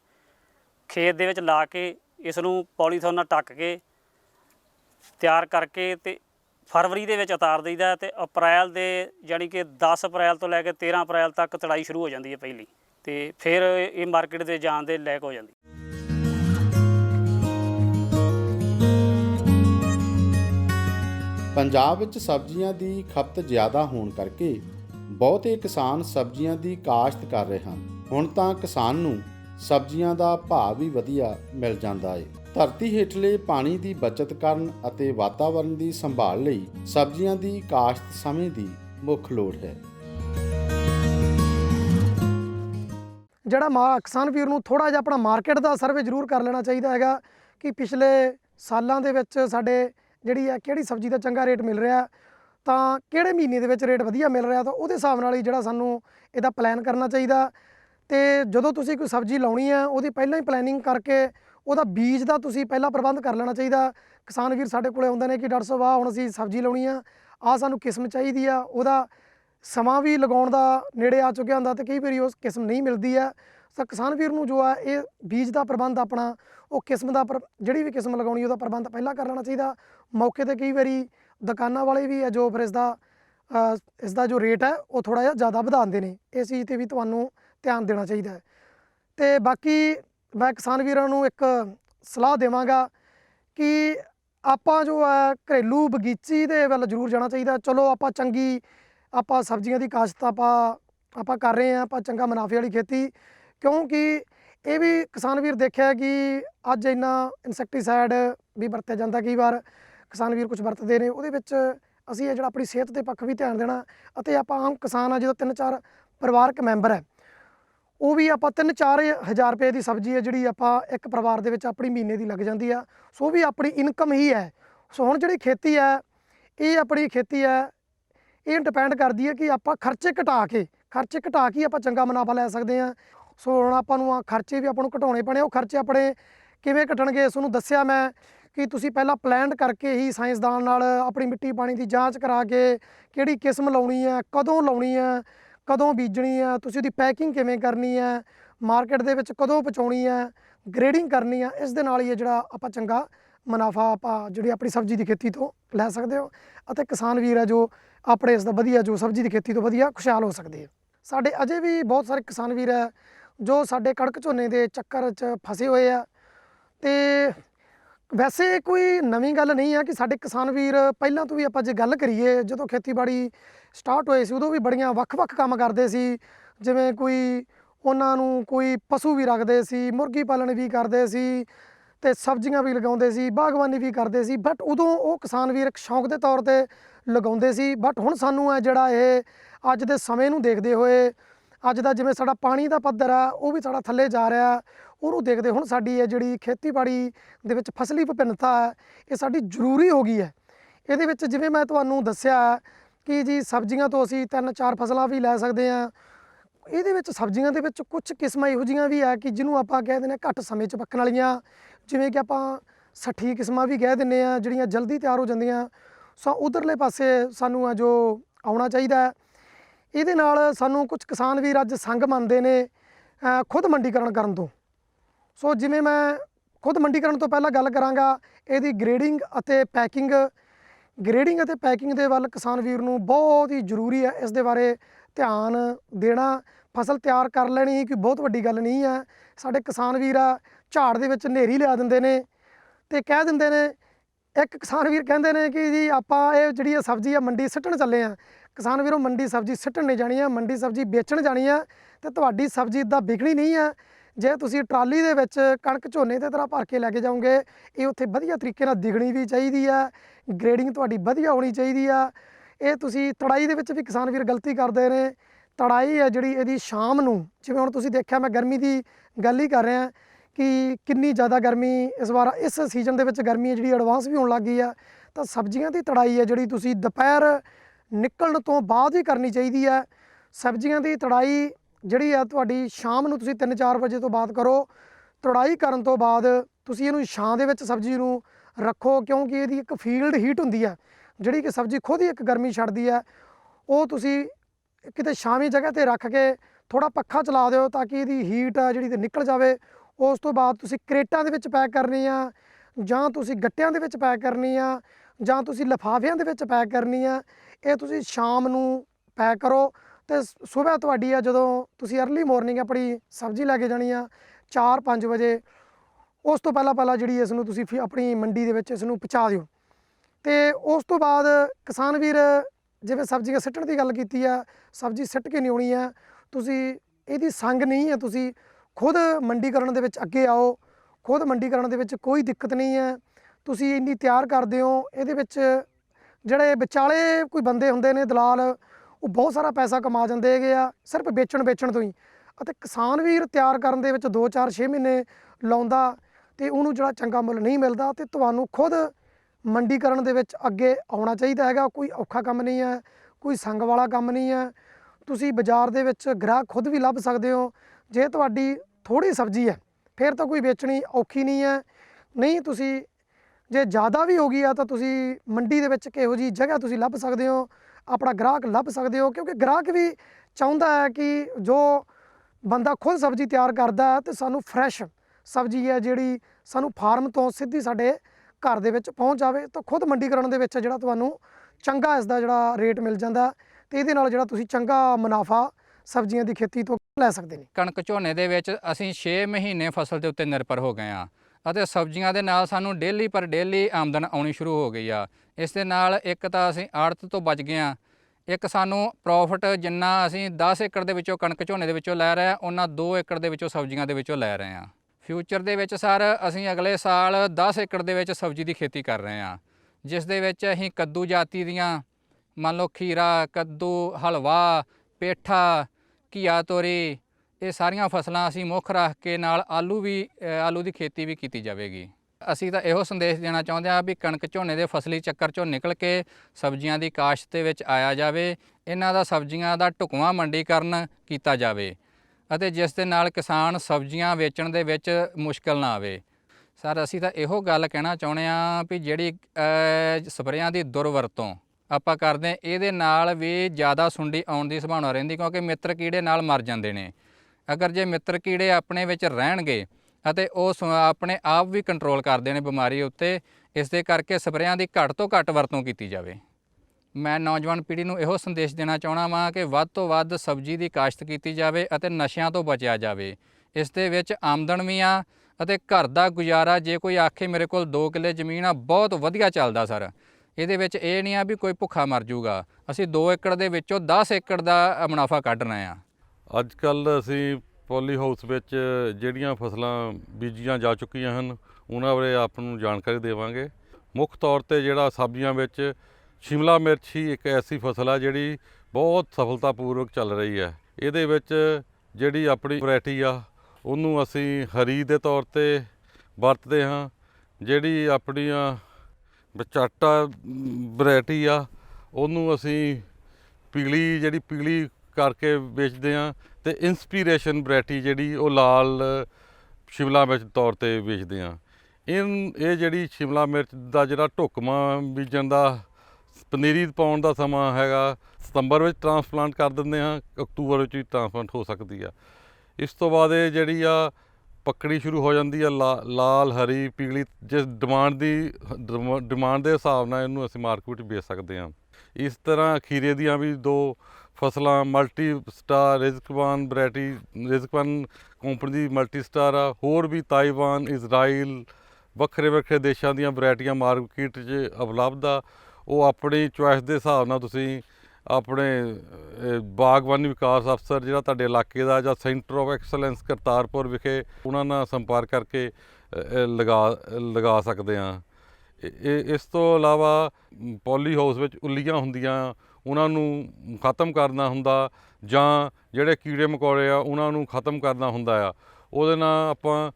ਖੇਤ ਦੇ ਵਿੱਚ ਲਾ ਕੇ ਇਸ ਨੂੰ ਪੋਲੀਥੋਨ ਨਾਲ ਢੱਕ ਕੇ ਤਿਆਰ ਕਰਕੇ ਤੇ ਫਰਵਰੀ ਦੇ ਵਿੱਚ ਉਤਾਰ ਦਈਦਾ ਹੈ ਤੇ ਅਪ੍ਰੈਲ ਦੇ ਯਾਨੀ ਕਿ 10 ਅਪ੍ਰੈਲ ਤੋਂ ਲੈ ਕੇ 13 ਅਪ੍ਰੈਲ ਤੱਕ ਤੜਾਈ ਸ਼ੁਰੂ ਹੋ ਜਾਂਦੀ ਹੈ ਪਹਿਲੀ ਤੇ ਫਿਰ ਇਹ ਮਾਰਕੀਟ ਦੇ ਜਾਣ ਦੇ ਲਾਇਕ ਹੋ ਜਾਂਦੀ। ਪੰਜਾਬ ਵਿੱਚ ਸਬਜ਼ੀਆਂ ਦੀ ਖਪਤ ਜ਼ਿਆਦਾ ਹੋਣ ਕਰਕੇ ਬਹੁਤੇ ਕਿਸਾਨ ਸਬਜ਼ੀਆਂ ਦੀ ਕਾਸ਼ਤ ਕਰ ਰਹੇ ਹਨ। ਹੁਣ ਤਾਂ ਕਿਸਾਨ ਨੂੰ ਸਬਜ਼ੀਆਂ ਦਾ ਭਾਅ ਵੀ ਵਧੀਆ ਮਿਲ ਜਾਂਦਾ ਹੈ ਧਰਤੀ ਹੇਠਲੇ ਪਾਣੀ ਦੀ ਬਚਤ ਕਰਨ ਅਤੇ ਵਾਤਾਵਰਣ ਦੀ ਸੰਭਾਲ ਲਈ ਸਬਜ਼ੀਆਂ ਦੀ ਕਾਸ਼ਤ ਸਮੇਂ ਦੀ ਮੁੱਖ ਲੋੜ ਹੈ। ਜਿਹੜਾ ਮਾ, ਕਿਸਾਨ ਵੀਰ ਨੂੰ ਥੋੜਾ ਜਿਹਾ ਆਪਣਾ ਮਾਰਕੀਟ ਦਾ ਸਰਵੇ ਜ਼ਰੂਰ ਕਰ ਲੈਣਾ ਚਾਹੀਦਾ ਹੈਗਾ ਕਿ ਪਿਛਲੇ ਸਾਲਾਂ ਦੇ ਵਿੱਚ ਸਾਡੇ ਜਿਹੜੀ ਹੈ, ਕਿਹੜੀ ਸਬਜ਼ੀ ਦਾ ਚੰਗਾ ਰੇਟ ਮਿਲ ਰਿਹਾ, ਤਾਂ ਕਿਹੜੇ ਮਹੀਨੇ ਦੇ ਵਿੱਚ ਰੇਟ ਵਧੀਆ ਮਿਲ ਰਿਹਾ, ਤਾਂ ਉਹਦੇ ਹਿਸਾਬ ਨਾਲ ਹੀ ਜਿਹੜਾ ਸਾਨੂੰ ਇਹਦਾ ਪਲਾਨ ਕਰਨਾ ਚਾਹੀਦਾ। ਤੇ ਜਦੋਂ ਤੁਸੀਂ ਕੋਈ ਸਬਜ਼ੀ ਲਾਉਣੀ ਹੈ ਉਹਦੀ ਪਹਿਲਾਂ ਹੀ ਪਲੈਨਿੰਗ ਕਰਕੇ ਉਹਦਾ ਬੀਜ ਦਾ ਤੁਸੀਂ ਪਹਿਲਾਂ ਪ੍ਰਬੰਧ ਕਰ ਲੈਣਾ ਚਾਹੀਦਾ। ਕਿਸਾਨ ਵੀਰ ਸਾਡੇ ਕੋਲੇ ਆਉਂਦੇ ਨੇ ਕਿ, ਡਾਕਟਰ ਸਾਹਿਬ ਆ ਹੁਣ ਅਸੀਂ ਸਬਜ਼ੀ ਲਾਉਣੀ ਆ ਆ ਸਾਨੂੰ ਕਿਸਮ ਚਾਹੀਦੀ ਆ। ਉਹਦਾ ਸਮਾਂ ਵੀ ਲਗਾਉਣ ਦਾ ਨੇੜੇ ਆ ਚੁੱਕਿਆ ਹੁੰਦਾ ਤੇ ਕਈ ਵਾਰੀ ਉਸ ਕਿਸਮ ਨਹੀਂ ਮਿਲਦੀ ਆ। ਤਾਂ ਕਿਸਾਨ ਵੀਰ ਨੂੰ ਜੋ ਹੈ ਇਹ ਬੀਜ ਦਾ ਪ੍ਰਬੰਧ ਆਪਣਾ, ਉਹ ਕਿਸਮ ਦਾ ਪਰ- ਜਿਹੜੀ ਵੀ ਕਿਸਮ ਲਗਾਉਣੀ, ਉਹਦਾ ਪ੍ਰਬੰਧ ਪਹਿਲਾਂ ਕਰ ਲੈਣਾ ਚਾਹੀਦਾ। ਮੌਕੇ ਤੇ ਕਈ ਵਾਰੀ ਦੁਕਾਨਾਂ ਵਾਲੇ ਵੀ ਹੈ ਜੋ ਫਿਰ ਇਸ ਦਾ ਇਸ ਦਾ ਜੋ ਰੇਟ ਹੈ ਉਹ ਥੋੜਾ ਜਿਹਾ ਜ਼ਿਆਦਾ ਵਧਾਉਂਦੇ ਨੇ। ਇਸ ਚੀਜ਼ ਤੇ ਵੀ ਤੁਹਾਨੂੰ ਧਿਆਨ ਦੇਣਾ ਚਾਹੀਦਾ ਹੈ। ਤੇ ਬਾਕੀ ਮੈਂ ਕਿਸਾਨ ਵੀਰਾਂ ਨੂੰ ਇੱਕ ਸਲਾਹ ਦੇਵਾਂਗਾ ਕਿ ਆਪਾਂ ਜੋ ਹੈ ਘਰੇਲੂ ਬਗੀਚੀ ਦੇ ਵੱਲ ਜ਼ਰੂਰ ਜਾਣਾ ਚਾਹੀਦਾ। ਚਲੋ ਆਪਾਂ ਚੰਗੀ ਆਪਾਂ ਸਬਜ਼ੀਆਂ ਦੀ ਕਾਸ਼ਤ ਆਪਾਂ ਆਪਾਂ ਕਰ ਰਹੇ ਹਾਂ, ਆਪਾਂ ਚੰਗਾ ਮੁਨਾਫੇ ਵਾਲੀ ਖੇਤੀ। ਕਿਉਂਕਿ ਇਹ ਵੀ ਕਿਸਾਨ ਵੀਰ ਦੇਖਿਆ ਕਿ ਅੱਜ ਇੰਨਾ ਇਨਸੈਕਟੀਸਾਈਡ ਵੀ ਵਰਤਿਆ ਜਾਂਦਾ ਕਈ ਵਾਰ। ਕਿਸਾਨ ਵੀਰ ਕੁਝ ਵਰਤਦੇ ਨੇ, ਉਹਦੇ ਵਿੱਚ ਅਸੀਂ ਇਹ ਜਿਹੜਾ ਆਪਣੀ ਸਿਹਤ ਦੇ ਪੱਖ ਵੀ ਧਿਆਨ ਦੇਣਾ ਅਤੇ ਆਪਾਂ ਆਮ ਕਿਸਾਨ ਆ ਜਦੋਂ ਤਿੰਨ ਚਾਰ ਪਰਿਵਾਰਕ ਮੈਂਬਰ ਹੈ। ਉਹ ਵੀ ਆਪਾਂ 3-4 ਹਜ਼ਾਰ ਰੁਪਏ ਦੀ ਸਬਜ਼ੀ ਹੈ ਜਿਹੜੀ ਆਪਾਂ ਇੱਕ ਪਰਿਵਾਰ ਦੇ ਵਿੱਚ ਆਪਣੀ ਮਹੀਨੇ ਦੀ ਲੱਗ ਜਾਂਦੀ ਆ। ਸੋ ਉਹ ਵੀ ਆਪਣੀ ਇਨਕਮ ਹੀ ਹੈ। ਸੋ ਹੁਣ ਜਿਹੜੀ ਖੇਤੀ ਹੈ, ਇਹ ਆਪਣੀ ਖੇਤੀ ਹੈ, ਇਹ ਡਿਪੈਂਡ ਕਰਦੀ ਹੈ ਕਿ ਆਪਾਂ ਖਰਚੇ ਘਟਾ ਕੇ, ਖਰਚੇ ਘਟਾ ਕੇ ਹੀ ਆਪਾਂ ਚੰਗਾ ਮੁਨਾਫਾ ਲੈ ਸਕਦੇ ਹਾਂ। ਸੋ ਹੁਣ ਆਪਾਂ ਨੂੰ ਆ ਖਰਚੇ ਵੀ ਆਪਾਂ ਨੂੰ ਘਟਾਉਣੇ ਪੈਣੇ ਉਹ ਖਰਚੇ ਆਪਣੇ ਕਿਵੇਂ ਘਟਣਗੇ ਇਸ ਨੂੰ ਦੱਸਿਆ ਮੈਂ ਕਿ ਤੁਸੀਂ ਪਹਿਲਾਂ ਪਲਾਨ ਕਰਕੇ ਹੀ ਸਾਇੰਸਦਾਨ ਨਾਲ ਆਪਣੀ ਮਿੱਟੀ ਪਾਣੀ ਦੀ ਜਾਂਚ ਕਰਾ ਕੇ ਕਿਹੜੀ ਕਿਸਮ ਲਾਉਣੀ ਹੈ, ਕਦੋਂ ਲਾਉਣੀ ਹੈ ਕਦੋਂ ਬੀਜਣੀ ਹੈ ਤੁਸੀਂ ਉਹਦੀ ਪੈਕਿੰਗ ਕਿਵੇਂ ਕਰਨੀ ਹੈ ਮਾਰਕੀਟ ਦੇ ਵਿੱਚ ਕਦੋਂ ਪਹੁੰਚਾਉਣੀ ਹੈ ਗ੍ਰੇਡਿੰਗ ਕਰਨੀ ਹੈ ਇਸ ਦੇ ਨਾਲ ਹੀ ਇਹ ਜਿਹੜਾ ਆਪਾਂ ਚੰਗਾ ਮੁਨਾਫਾ ਆਪਾਂ ਜਿਹੜੀ ਆਪਣੀ ਸਬਜ਼ੀ ਦੀ ਖੇਤੀ ਤੋਂ ਲੈ ਸਕਦੇ ਹੋ ਅਤੇ ਕਿਸਾਨ ਵੀਰ ਹੈ ਜੋ ਆਪਣੇ ਇਸ ਦਾ ਵਧੀਆ ਜੋ ਸਬਜ਼ੀ ਦੀ ਖੇਤੀ ਤੋਂ ਵਧੀਆ ਖੁਸ਼ਹਾਲ ਹੋ ਸਕਦੇ ਆ। ਸਾਡੇ ਅਜੇ ਵੀ ਬਹੁਤ ਸਾਰੇ ਕਿਸਾਨ ਵੀਰ ਹੈ ਜੋ ਸਾਡੇ ਕਣਕ ਝੋਨੇ ਦੇ ਚੱਕਰ 'ਚ ਫਸੇ ਹੋਏ ਆ ਤੇ ਵੈਸੇ ਕੋਈ ਨਵੀਂ ਗੱਲ ਨਹੀਂ ਆ ਕਿ ਸਾਡੇ ਕਿਸਾਨ ਵੀਰ ਪਹਿਲਾਂ ਤੋਂ ਵੀ ਆਪਾਂ ਜੇ ਗੱਲ ਕਰੀਏ, ਜਦੋਂ ਖੇਤੀਬਾੜੀ ਸਟਾਰਟ ਹੋਏ ਸੀ, ਉਦੋਂ ਵੀ ਬੜੀਆਂ ਵੱਖ-ਵੱਖ ਕੰਮ ਕਰਦੇ ਸੀ। ਜਿਵੇਂ ਕੋਈ ਉਹਨਾਂ ਨੂੰ ਕੋਈ ਪਸ਼ੂ ਵੀ ਰੱਖਦੇ ਸੀ, ਮੁਰਗੀ ਪਾਲਣ ਵੀ ਕਰਦੇ ਸੀ ਤੇ ਸਬਜ਼ੀਆਂ ਵੀ ਲਗਾਉਂਦੇ ਸੀ, ਬਾਗਬਾਨੀ ਵੀ ਕਰਦੇ ਸੀ। ਬਟ ਉਦੋਂ ਉਹ ਕਿਸਾਨ ਵੀਰ ਇੱਕ ਸ਼ੌਂਕ ਦੇ ਤੌਰ ਤੇ ਲਗਾਉਂਦੇ ਸੀ। ਬਟ ਹੁਣ ਸਾਨੂੰ ਹੈ ਜਿਹੜਾ ਇਹ ਅੱਜ ਦੇ ਸਮੇਂ ਨੂੰ ਦੇਖਦੇ ਹੋਏ, ਅੱਜ ਦਾ ਜਿਵੇਂ ਸਾਡਾ ਪਾਣੀ ਦਾ ਪੱਧਰ ਆ, ਉਹ ਵੀ ਸਾਡਾ ਥੱਲੇ ਜਾ ਰਿਹਾ। ਉਹਨੂੰ ਦੇਖਦੇ ਹੁਣ ਸਾਡੀ ਇਹ ਜਿਹੜੀ ਖੇਤੀਬਾੜੀ ਦੇ ਵਿੱਚ ਫਸਲੀ ਵਿਭਿੰਨਤਾ ਹੈ ਇਹ ਸਾਡੀ ਜ਼ਰੂਰੀ ਹੋ ਗਈ ਹੈ। ਇਹਦੇ ਵਿੱਚ ਜਿਵੇਂ ਮੈਂ ਤੁਹਾਨੂੰ ਦੱਸਿਆ ਕਿ ਜੀ, ਸਬਜ਼ੀਆਂ ਤੋਂ ਅਸੀਂ ਤਿੰਨ ਚਾਰ ਫਸਲਾਂ ਵੀ ਲੈ ਸਕਦੇ ਹਾਂ। ਇਹਦੇ ਵਿੱਚ ਸਬਜ਼ੀਆਂ ਦੇ ਵਿੱਚ ਕੁਝ ਕਿਸਮਾਂ ਇਹੋ ਜਿਹੀਆਂ ਵੀ ਆ ਕਿ ਜਿਹਨੂੰ ਆਪਾਂ ਕਹਿ ਦਿੰਦੇ ਹਾਂ ਘੱਟ ਸਮੇਂ 'ਚ ਪੱਕਣ ਵਾਲੀਆਂ। ਜਿਵੇਂ ਕਿ ਆਪਾਂ ਸੱਠੀ ਕਿਸਮਾਂ ਵੀ ਕਹਿ ਦਿੰਦੇ ਆ ਜਿਹੜੀਆਂ ਜਲਦੀ ਤਿਆਰ ਹੋ ਜਾਂਦੀਆਂ। ਸੋ ਉਧਰਲੇ ਪਾਸੇ ਸਾਨੂੰ ਆ ਜੋ ਆਉਣਾ ਚਾਹੀਦਾ ਇਹਦੇ ਨਾਲ ਸਾਨੂੰ ਕੁਝ ਕਿਸਾਨ ਵੀਰ ਅੱਜ ਸੰਗ ਮੰਨਦੇ ਨੇ ਖੁਦ ਮੰਡੀਕਰਨ ਕਰਨ ਤੋਂ। ਸੋ ਜਿਵੇਂ ਮੈਂ ਖੁਦ ਮੰਡੀਕਰਨ ਤੋਂ ਪਹਿਲਾਂ ਗੱਲ ਕਰਾਂਗਾ, ਇਹਦੀ ਗ੍ਰੇਡਿੰਗ ਅਤੇ ਪੈਕਿੰਗ ਗ੍ਰੇਡਿੰਗ ਅਤੇ ਪੈਕਿੰਗ ਦੇ ਵੱਲ ਕਿਸਾਨ ਵੀਰ ਨੂੰ ਬਹੁਤ ਹੀ ਜ਼ਰੂਰੀ ਹੈ ਇਸ ਦੇ ਬਾਰੇ ਧਿਆਨ ਦੇਣਾ। ਫਸਲ ਤਿਆਰ ਕਰ ਲੈਣੀ ਕੋਈ ਬਹੁਤ ਵੱਡੀ ਗੱਲ ਨਹੀਂ ਹੈ। ਸਾਡੇ ਕਿਸਾਨ ਵੀਰ ਆ, ਝਾੜ ਦੇ ਵਿੱਚ ਹਨੇਰੀ ਲਿਆ ਦਿੰਦੇ ਨੇ ਤੇ ਕਹਿ ਦਿੰਦੇ ਨੇ, ਇੱਕ ਕਿਸਾਨ ਵੀਰ ਕਹਿੰਦੇ ਨੇ ਕਿ ਜੀ ਆਪਾਂ ਇਹ ਜਿਹੜੀ ਆ ਸਬਜ਼ੀ ਆ ਮੰਡੀ ਸਿੱਟਣ ਚੱਲੇ ਆ ਕਿਸਾਨ ਵੀਰੋ, ਮੰਡੀ ਸਬਜ਼ੀ ਸਿੱਟਣ ਨਹੀਂ ਜਾਣੀ ਆ ਮੰਡੀ ਸਬਜ਼ੀ ਵੇਚਣ ਜਾਣੀ ਆ ਤੇ ਤੁਹਾਡੀ ਸਬਜ਼ੀ ਇਦਾਂ ਵਿਕਣੀ ਨਹੀਂ ਆ ਜੇ ਤੁਸੀਂ ਟਰਾਲੀ ਦੇ ਵਿੱਚ ਕਣਕ ਝੋਨੇ ਦੇ ਤਰ੍ਹਾਂ ਭਰ ਕੇ ਲੈ ਕੇ ਜਾਓਗੇ, ਇਹ ਉੱਥੇ ਵਧੀਆ ਤਰੀਕੇ ਨਾਲ ਦਿਖਣੀ ਵੀ ਚਾਹੀਦੀ ਆ ਗ੍ਰੇਡਿੰਗ ਤੁਹਾਡੀ ਵਧੀਆ ਹੋਣੀ ਚਾਹੀਦੀ ਆ। ਇਹ ਤੁਸੀਂ ਤੜਾਈ ਦੇ ਵਿੱਚ ਵੀ ਕਿਸਾਨ ਵੀਰ ਗਲਤੀ ਕਰਦੇ ਨੇ। ਤੜਾਈ ਹੈ ਜਿਹੜੀ ਇਹਦੀ ਸ਼ਾਮ ਨੂੰ, ਜਿਵੇਂ ਹੁਣ ਤੁਸੀਂ ਦੇਖਿਆ ਮੈਂ ਗਰਮੀ ਦੀ ਗੱਲ ਹੀ ਕਰ ਰਿਹਾ ਕਿ ਕਿੰਨੀ ਜ਼ਿਆਦਾ ਗਰਮੀ ਇਸ ਵਾਰ, ਇਸ ਸੀਜ਼ਨ ਦੇ ਵਿੱਚ ਗਰਮੀ ਹੈ ਜਿਹੜੀ ਐਡਵਾਂਸ ਵੀ ਹੋਣ ਲੱਗ ਗਈ ਆ। ਤਾਂ ਸਬਜ਼ੀਆਂ ਦੀ ਤੜਾਈ ਹੈ ਜਿਹੜੀ ਤੁਸੀਂ ਦੁਪਹਿਰ ਨਿਕਲਣ ਤੋਂ ਬਾਅਦ ਹੀ ਕਰਨੀ ਚਾਹੀਦੀ ਹੈ ਸਬਜ਼ੀਆਂ ਦੀ ਤੜਾਈ ਜਿਹੜੀ ਆ ਤੁਹਾਡੀ ਸ਼ਾਮ ਨੂੰ ਤੁਸੀਂ 3-4 ਵਜੇ ਤੋਂ ਬਾਅਦ ਕਰੋ, ਤੜਾਈ ਕਰਨ ਤੋਂ ਬਾਅਦ ਤੁਸੀਂ ਇਹਨੂੰ ਛਾਂ ਦੇ ਵਿੱਚ ਸਬਜ਼ੀ ਨੂੰ ਰੱਖੋ, ਕਿਉਂਕਿ ਇਹਦੀ ਇੱਕ ਫੀਲਡ ਹੀਟ ਹੁੰਦੀ ਹੈ ਜਿਹੜੀ ਕਿ ਸਬਜ਼ੀ ਖੁਦ ਹੀ ਇੱਕ ਗਰਮੀ ਛੱਡਦੀ ਹੈ ਉਹ ਤੁਸੀਂ ਕਿਤੇ ਛਾਵੇਂ ਜਗ੍ਹਾ ਤੇ ਰੱਖ ਕੇ ਥੋੜਾ ਪੱਖਾ ਚਲਾ ਦਿਓ ਤਾਂ ਕਿ ਇਹਦੀ ਹੀਟ ਆ ਜਿਹੜੀ ਤੇ ਨਿਕਲ ਜਾਵੇ, ਉਸ ਤੋਂ ਬਾਅਦ ਤੁਸੀਂ ਕ੍ਰੇਟਾਂ ਦੇ ਵਿੱਚ ਪੈਕ ਕਰਨੀ ਆ, ਜਾਂ ਤੁਸੀਂ ਗੱਟਿਆਂ ਦੇ ਵਿੱਚ ਪੈਕ ਕਰਨੀ ਆ, ਜਾਂ ਤੁਸੀਂ ਲਿਫਾਫਿਆਂ ਦੇ ਵਿੱਚ ਪੈਕ ਕਰਨੀ ਆ, ਇਹ ਤੁਸੀਂ ਸ਼ਾਮ ਨੂੰ ਪੈਕ ਕਰੋ ਤੇ ਸਵੇਰ ਤੁਹਾਡੀ ਆ, ਜਦੋਂ ਤੁਸੀਂ ਅਰਲੀ ਮਾਰਨਿੰਗ ਆਪਣੀ ਸਬਜ਼ੀ ਲੈ ਕੇ ਜਾਣੀ ਆ 4-5 ਵਜੇ, ਉਸ ਤੋਂ ਪਹਿਲਾਂ ਪਹਿਲਾਂ ਜਿਹੜੀ ਇਸ ਨੂੰ ਤੁਸੀਂ ਫਿਰ ਆਪਣੀ ਮੰਡੀ ਦੇ ਵਿੱਚ ਇਸ ਨੂੰ ਪਹੁੰਚਾ ਦਿਓ। ਤੇ ਉਸ ਤੋਂ ਬਾਅਦ ਕਿਸਾਨ ਵੀਰ, ਜਿਵੇਂ ਸਬਜ਼ੀਆਂ ਸਿੱਟਣ ਦੀ ਗੱਲ ਕੀਤੀ ਆ, ਸਬਜ਼ੀ ਸਿੱਟ ਕੇ ਨਹੀਂ ਆਉਣੀ ਆ, ਤੁਸੀਂ ਇਹਦੀ ਸੰਗ ਨਹੀਂ ਹੈ ਤੁਸੀਂ ਖੁਦ ਮੰਡੀਕਰਨ ਦੇ ਵਿੱਚ ਅੱਗੇ ਆਓ, ਖੁਦ ਮੰਡੀਕਰਨ ਦੇ ਵਿੱਚ ਕੋਈ ਦਿੱਕਤ ਨਹੀਂ ਹੈ ਤੁਸੀਂ ਇੰਨੀ ਤਿਆਰ ਕਰਦੇ ਹੋ, ਇਹਦੇ ਵਿੱਚ ਜਿਹੜੇ ਵਿਚਾਲੇ ਕੋਈ ਬੰਦੇ ਹੁੰਦੇ ਨੇ, ਦਲਾਲ ਉਹ ਬਹੁਤ ਸਾਰਾ ਪੈਸਾ ਕਮਾ ਜਾਂਦੇ ਹੈਗੇ ਆ, ਸਿਰਫ ਵੇਚਣ ਵੇਚਣ ਤੋਂ ਹੀ। ਅਤੇ ਕਿਸਾਨ ਵੀਰ ਤਿਆਰ ਕਰਨ ਦੇ ਵਿੱਚ 2 4 6 ਮਹੀਨੇ ਲਾਉਂਦਾ ਤੇ ਉਹਨੂੰ ਜਿਹੜਾ ਚੰਗਾ ਮੁੱਲ ਨਹੀਂ ਮਿਲਦਾ ਤੇ ਤੁਹਾਨੂੰ ਖੁਦ ਮੰਡੀਕਰਨ ਦੇ ਵਿੱਚ ਅੱਗੇ ਆਉਣਾ ਚਾਹੀਦਾ ਹੈਗਾ। ਕੋਈ ਔਖਾ ਕੰਮ ਨਹੀਂ ਹੈ, ਕੋਈ ਸੰਗ ਵਾਲਾ ਕੰਮ ਨਹੀਂ ਹੈ। ਤੁਸੀਂ ਬਾਜ਼ਾਰ ਦੇ ਵਿੱਚ ਗ੍ਰਾਹਕ ਖੁਦ ਵੀ ਲੱਭ ਸਕਦੇ ਹੋ। ਜੇ ਤੁਹਾਡੀ ਥੋੜੀ ਸਬਜ਼ੀ ਹੈ, ਫਿਰ ਤਾਂ ਕੋਈ ਵੇਚਣੀ ਔਖੀ ਨਹੀਂ ਹੈ। ਨਹੀਂ, ਤੁਸੀਂ ਜੇ ਜ਼ਿਆਦਾ ਵੀ ਹੋ ਗਈ ਆ ਤਾਂ ਤੁਸੀਂ ਮੰਡੀ ਦੇ ਵਿੱਚ ਕਿਹੋ ਜੀ ਜਗ੍ਹਾ ਤੁਸੀਂ ਲੱਭ ਸਕਦੇ ਹੋ। ਆਪਣਾ ਗ੍ਰਾਹਕ ਲੱਭ ਸਕਦੇ ਹੋ, ਕਿਉਂਕਿ ਗ੍ਰਾਹਕ ਵੀ ਚਾਹੁੰਦਾ ਹੈ ਕਿ ਜੋ ਬੰਦਾ ਖੁਦ ਸਬਜ਼ੀ ਤਿਆਰ ਕਰਦਾ ਹੈ ਤੇ ਸਾਨੂੰ ਫਰੈਸ਼ ਸਬਜ਼ੀ ਹੈ ਜਿਹੜੀ ਸਾਨੂੰ ਫਾਰਮ ਤੋਂ ਸਿੱਧੀ ਸਾਡੇ ਘਰ ਦੇ ਵਿੱਚ ਪਹੁੰਚ ਜਾਵੇ ਤਾਂ ਖੁਦ ਮੰਡੀਕਰਨ ਦੇ ਵਿੱਚ ਜਿਹੜਾ ਤੁਹਾਨੂੰ ਚੰਗਾ ਇਸ ਦਾ ਜਿਹੜਾ ਰੇਟ ਮਿਲ ਜਾਂਦਾ ਹੈ ਤੇ ਇਹਦੇ ਨਾਲ ਜਿਹੜਾ ਤੁਸੀਂ ਚੰਗਾ ਮੁਨਾਫਾ ਸਬਜ਼ੀਆਂ ਦੀ ਖੇਤੀ ਤੋਂ ਲੈ ਸਕਦੇ ਨੇ। ਕਣਕ ਝੋਨੇ ਦੇ ਵਿੱਚ ਅਸੀਂ 6 ਮਹੀਨੇ ਫਸਲ ਦੇ ਉੱਤੇ ਨਿਰਭਰ ਹੋ ਗਏ ਆ ਅਤੇ ਸਬਜ਼ੀਆਂ ਦੇ ਨਾਲ ਸਾਨੂੰ ਡੇਲੀ ਪਰ ਡੇਲੀ ਆਮਦਨ ਆਉਣੀ ਸ਼ੁਰੂ ਹੋ ਗਈ ਆ। ਇਸ ਦੇ ਨਾਲ ਇੱਕ ਤਾਂ ਅਸੀਂ ਆੜਤ ਤੋਂ ਬਚ ਗਏ ਆ ਇੱਕ ਸਾਨੂੰ ਪ੍ਰੋਫਿਟ ਜਿੰਨਾ ਅਸੀਂ 10 ਏਕੜ ਦੇ ਵਿੱਚੋਂ ਕਣਕ ਝੋਨੇ ਦੇ ਵਿੱਚੋਂ ਲੈ ਰਹੇ ਆ ਉਹਨਾਂ 2 ਏਕੜ ਦੇ ਵਿੱਚੋਂ ਸਬਜ਼ੀਆਂ ਦੇ ਵਿੱਚੋਂ ਲੈ ਰਹੇ ਆ ਫਿਊਚਰ ਦੇ ਵਿੱਚ ਸਰ ਅਸੀਂ ਅਗਲੇ ਸਾਲ 10 ਏਕੜ ਦੇ ਵਿੱਚ ਸਬਜ਼ੀ ਦੀ ਖੇਤੀ ਕਰ ਰਹੇ ਆ ਜਿਸ ਦੇ ਵਿੱਚ ਅਸੀਂ ਕੱਦੂ ਜਾਤੀ ਦੀਆਂ, ਮੰਨ ਲਓ ਖੀਰਾ, ਕੱਦੂ, ਹਲਵਾ, ਪੇਠਾ, ਘੀਆ ਤੋਰੀ ਇਹ ਸਾਰੀਆਂ ਫਸਲਾਂ ਅਸੀਂ ਮੁੱਖ ਰੱਖ ਕੇ ਨਾਲ ਆਲੂ ਵੀ ਆਲੂ ਦੀ ਖੇਤੀ ਵੀ ਕੀਤੀ ਜਾਵੇਗੀ। ਅਸੀਂ ਤਾਂ ਇਹੋ ਸੰਦੇਸ਼ ਦੇਣਾ ਚਾਹੁੰਦੇ ਹਾਂ ਵੀ ਕਣਕ ਝੋਨੇ ਦੇ ਫਸਲੀ ਚੱਕਰ ਚੋਂ ਨਿਕਲ ਕੇ ਸਬਜ਼ੀਆਂ ਦੀ ਕਾਸ਼ਤ ਦੇ ਵਿੱਚ ਆਇਆ ਜਾਵੇ। ਇਹਨਾਂ ਦਾ ਸਬਜ਼ੀਆਂ ਦਾ ਢੁਕਵਾਂ ਮੰਡੀਕਰਨ ਕੀਤਾ ਜਾਵੇ ਅਤੇ ਜਿਸ ਦੇ ਨਾਲ ਕਿਸਾਨ ਸਬਜ਼ੀਆਂ ਵੇਚਣ ਦੇ ਵਿੱਚ ਮੁਸ਼ਕਲ ਨਾ ਆਵੇ। ਸਰ, ਅਸੀਂ ਤਾਂ ਇਹੋ ਗੱਲ ਕਹਿਣਾ ਚਾਹੁੰਦੇ ਹਾਂ ਵੀ ਜਿਹੜੀ ਸਪਰੇਆਂ ਦੀ ਦੁਰਵਰਤੋਂ ਆਪਾਂ ਕਰਦੇ ਇਹਦੇ ਨਾਲ ਵੀ ਜ਼ਿਆਦਾ ਸੁੰਡੀ ਆਉਣ ਦੀ ਸੰਭਾਵਨਾ ਰਹਿੰਦੀ ਕਿਉਂਕਿ ਮਿੱਤਰ ਕੀੜੇ ਨਾਲ ਮਰ ਜਾਂਦੇ ਨੇ। ਅਗਰ ਜੇ ਮਿੱਤਰ ਕੀੜੇ ਆਪਣੇ ਵਿੱਚ ਰਹਿਣਗੇ ਅਤੇ ਉਹ ਸ- ਆਪਣੇ ਆਪ ਵੀ ਕੰਟਰੋਲ ਕਰਦੇ ਨੇ ਬਿਮਾਰੀ ਉੱਤੇ ਇਸ ਦੇ ਕਰਕੇ ਸਪਰੇਆਂ ਦੀ ਘੱਟ ਤੋਂ ਘੱਟ ਵਰਤੋਂ ਕੀਤੀ ਜਾਵੇ। ਮੈਂ ਨੌਜਵਾਨ ਪੀੜ੍ਹੀ ਨੂੰ ਇਹੋ ਸੰਦੇਸ਼ ਦੇਣਾ ਚਾਹਣਾ ਵਾਂ ਕਿ ਵੱਧ ਤੋਂ ਵੱਧ ਸਬਜ਼ੀ ਦੀ ਕਾਸ਼ਤ ਕੀਤੀ ਜਾਵੇ ਅਤੇ ਨਸ਼ਿਆਂ ਤੋਂ ਬਚਿਆ ਜਾਵੇ। ਇਸ ਦੇ ਵਿੱਚ ਆਮਦਨ ਵੀ ਆ ਅਤੇ ਘਰ ਦਾ ਗੁਜ਼ਾਰਾ, ਜੇ ਕੋਈ ਆਖੇ ਮੇਰੇ ਕੋਲ 2 ਕਿੱਲੇ ਜ਼ਮੀਨ ਆ, ਬਹੁਤ ਵਧੀਆ ਚੱਲਦਾ ਸਰ। ਇਹਦੇ ਵਿੱਚ ਇਹ ਨਹੀਂ ਆ ਵੀ ਕੋਈ ਭੁੱਖਾ ਮਰ ਜਾਊਗਾ ਅਸੀਂ 2 ਏਕੜ ਦੇ ਵਿੱਚੋਂ 10 ਏਕੜ ਦਾ ਮੁਨਾਫਾ ਕੱਢਣਾ ਆ। ਅੱਜ ਕੱਲ ਅਸੀਂ ਪੋਲੀ ਹਾਊਸ ਵਿੱਚ ਜਿਹੜੀਆਂ ਫਸਲਾਂ ਬੀਜੀਆਂ ਜਾ ਚੁੱਕੀਆਂ ਹਨ, ਉਹਨਾਂ ਬਾਰੇ ਆਪ ਨੂੰ ਜਾਣਕਾਰੀ ਦੇਵਾਂਗੇ। ਮੁੱਖ ਤੌਰ ਤੇ ਜਿਹੜਾ ਸਬਜ਼ੀਆਂ ਵਿੱਚ ਸ਼ਿਮਲਾ ਮਿਰਚ ਹੀ ਇੱਕ ਐਸੀ ਫਸਲ ਆ ਜਿਹੜੀ ਬਹੁਤ ਸਫਲਤਾਪੂਰਵਕ ਚੱਲ ਰਹੀ ਹੈ। ਇਹਦੇ ਵਿੱਚ ਜਿਹੜੀ ਆਪਣੀ ਵੈਰਾਈਟੀ ਆ, ਉਹਨੂੰ ਅਸੀਂ ਹਰੀ ਦੇ ਤੌਰ ਤੇ ਵਰਤਦੇ ਹਾਂ। ਜਿਹੜੀ ਆਪਣੀਆਂ ਬਚਾਟਾ ਵੈਰਾਈਟੀ ਆ, ਉਹਨੂੰ ਅਸੀਂ ਪੀਲੀ, ਜਿਹੜੀ ਪੀਲੀ ਕਰਕੇ ਵੇਚਦੇ ਆ ਤੇ ਇਨਸਪੀਰੇਸ਼ਨ ਵੈਰਾਈਟੀ ਜਿਹੜੀ ਉਹ ਲਾਲ ਸ਼ਿਮਲਾ ਮਿਰਚ ਤੌਰ ਤੇ ਵੇਚਦੇ ਆ ਇਹ ਇਹ ਜਿਹੜੀ ਸ਼ਿਮਲਾ ਮਿਰਚ ਦਾ ਜਿਹੜਾ ਢੁਕਵਾਂ ਬੀਜਣ ਦਾ, ਪਨੀਰੀ ਪਾਉਣ ਦਾ ਸਮਾਂ ਹੈਗਾ, ਸਤੰਬਰ ਵਿੱਚ ਟਰਾਂਸਪਲਾਂਟ ਕਰ ਦਿੰਦੇ ਆ ਅਕਤੂਬਰ ਵਿੱਚ ਵੀ ਟਰਾਂਸਪਲਾਂਟ ਹੋ ਸਕਦੀ ਆ। ਇਸ ਤੋਂ ਬਾਅਦ ਇਹ ਜਿਹੜੀ ਆ ਪੱਕਣੀ ਸ਼ੁਰੂ ਹੋ ਜਾਂਦੀ ਆ, ਲਾ- ਲਾਲ, ਹਰੀ, ਪੀਲੀ, ਜਿਸ ਡਿਮਾਂਡ ਦੀ ਡਿਮਾਂਡ ਦੇ ਹਿਸਾਬ ਨਾਲ ਇਹਨੂੰ ਅਸੀਂ ਮਾਰਕੀਟ ਵਿੱਚ ਵੇਚ ਸਕਦੇ ਹਾਂ। ਇਸ ਤਰ੍ਹਾਂ ਖੀਰੇ ਦੀਆਂ ਵੀ ਦੋ ਫਸਲਾਂ, multi star, Rijk Zwaan, variety, Rijk Zwaan company ਦੀ ਮਲਟੀ ਸਟਾਰ ਆ। ਹੋਰ ਵੀ ਤਾਈਵਾਨ, ਇਜ਼ਰਾਈਲ, ਵੱਖਰੇ ਵੱਖਰੇ ਦੇਸ਼ਾਂ ਦੀਆਂ ਵੈਰਾਈਟੀਆਂ ਮਾਰਕੀਟ 'ਚ ਉਪਲਬਧ ਆ। ਉਹ ਆਪਣੀ ਚੁਆਇਸ ਦੇ ਹਿਸਾਬ ਨਾਲ ਤੁਸੀਂ ਆਪਣੇ ਬਾਗਬਾਨੀ ਵਿਕਾਸ ਅਫਸਰ ਜਿਹੜਾ ਤੁਹਾਡੇ ਇਲਾਕੇ ਦਾ ਜਾਂ ਸੈਂਟਰ ਆਫ ਐਕਸਲੈਂਸ ਕਰਤਾਰਪੁਰ ਵਿਖੇ ਉਹਨਾਂ ਨਾਲ ਸੰਪਰਕ ਕਰਕੇ ਲਗਾ ਲਗਾ ਸਕਦੇ ਆ। ਇਸ ਤੋਂ ਇਲਾਵਾ ਪੋਲੀ ਹਾਊਸ ਵਿੱਚ ਉੱਲੀਆਂ ਹੁੰਦੀਆਂ ਉਹਨਾਂ ਨੂੰ ਖਤਮ ਕਰਨਾ ਹੁੰਦਾ ਜਾਂ ਜਿਹੜੇ ਕੀੜੇ ਮਕੌੜੇ ਆ, ਉਹਨਾਂ ਨੂੰ ਖਤਮ ਕਰਨਾ ਹੁੰਦਾ ਆ। ਉਹਦੇ ਨਾਲ ਆਪਾਂ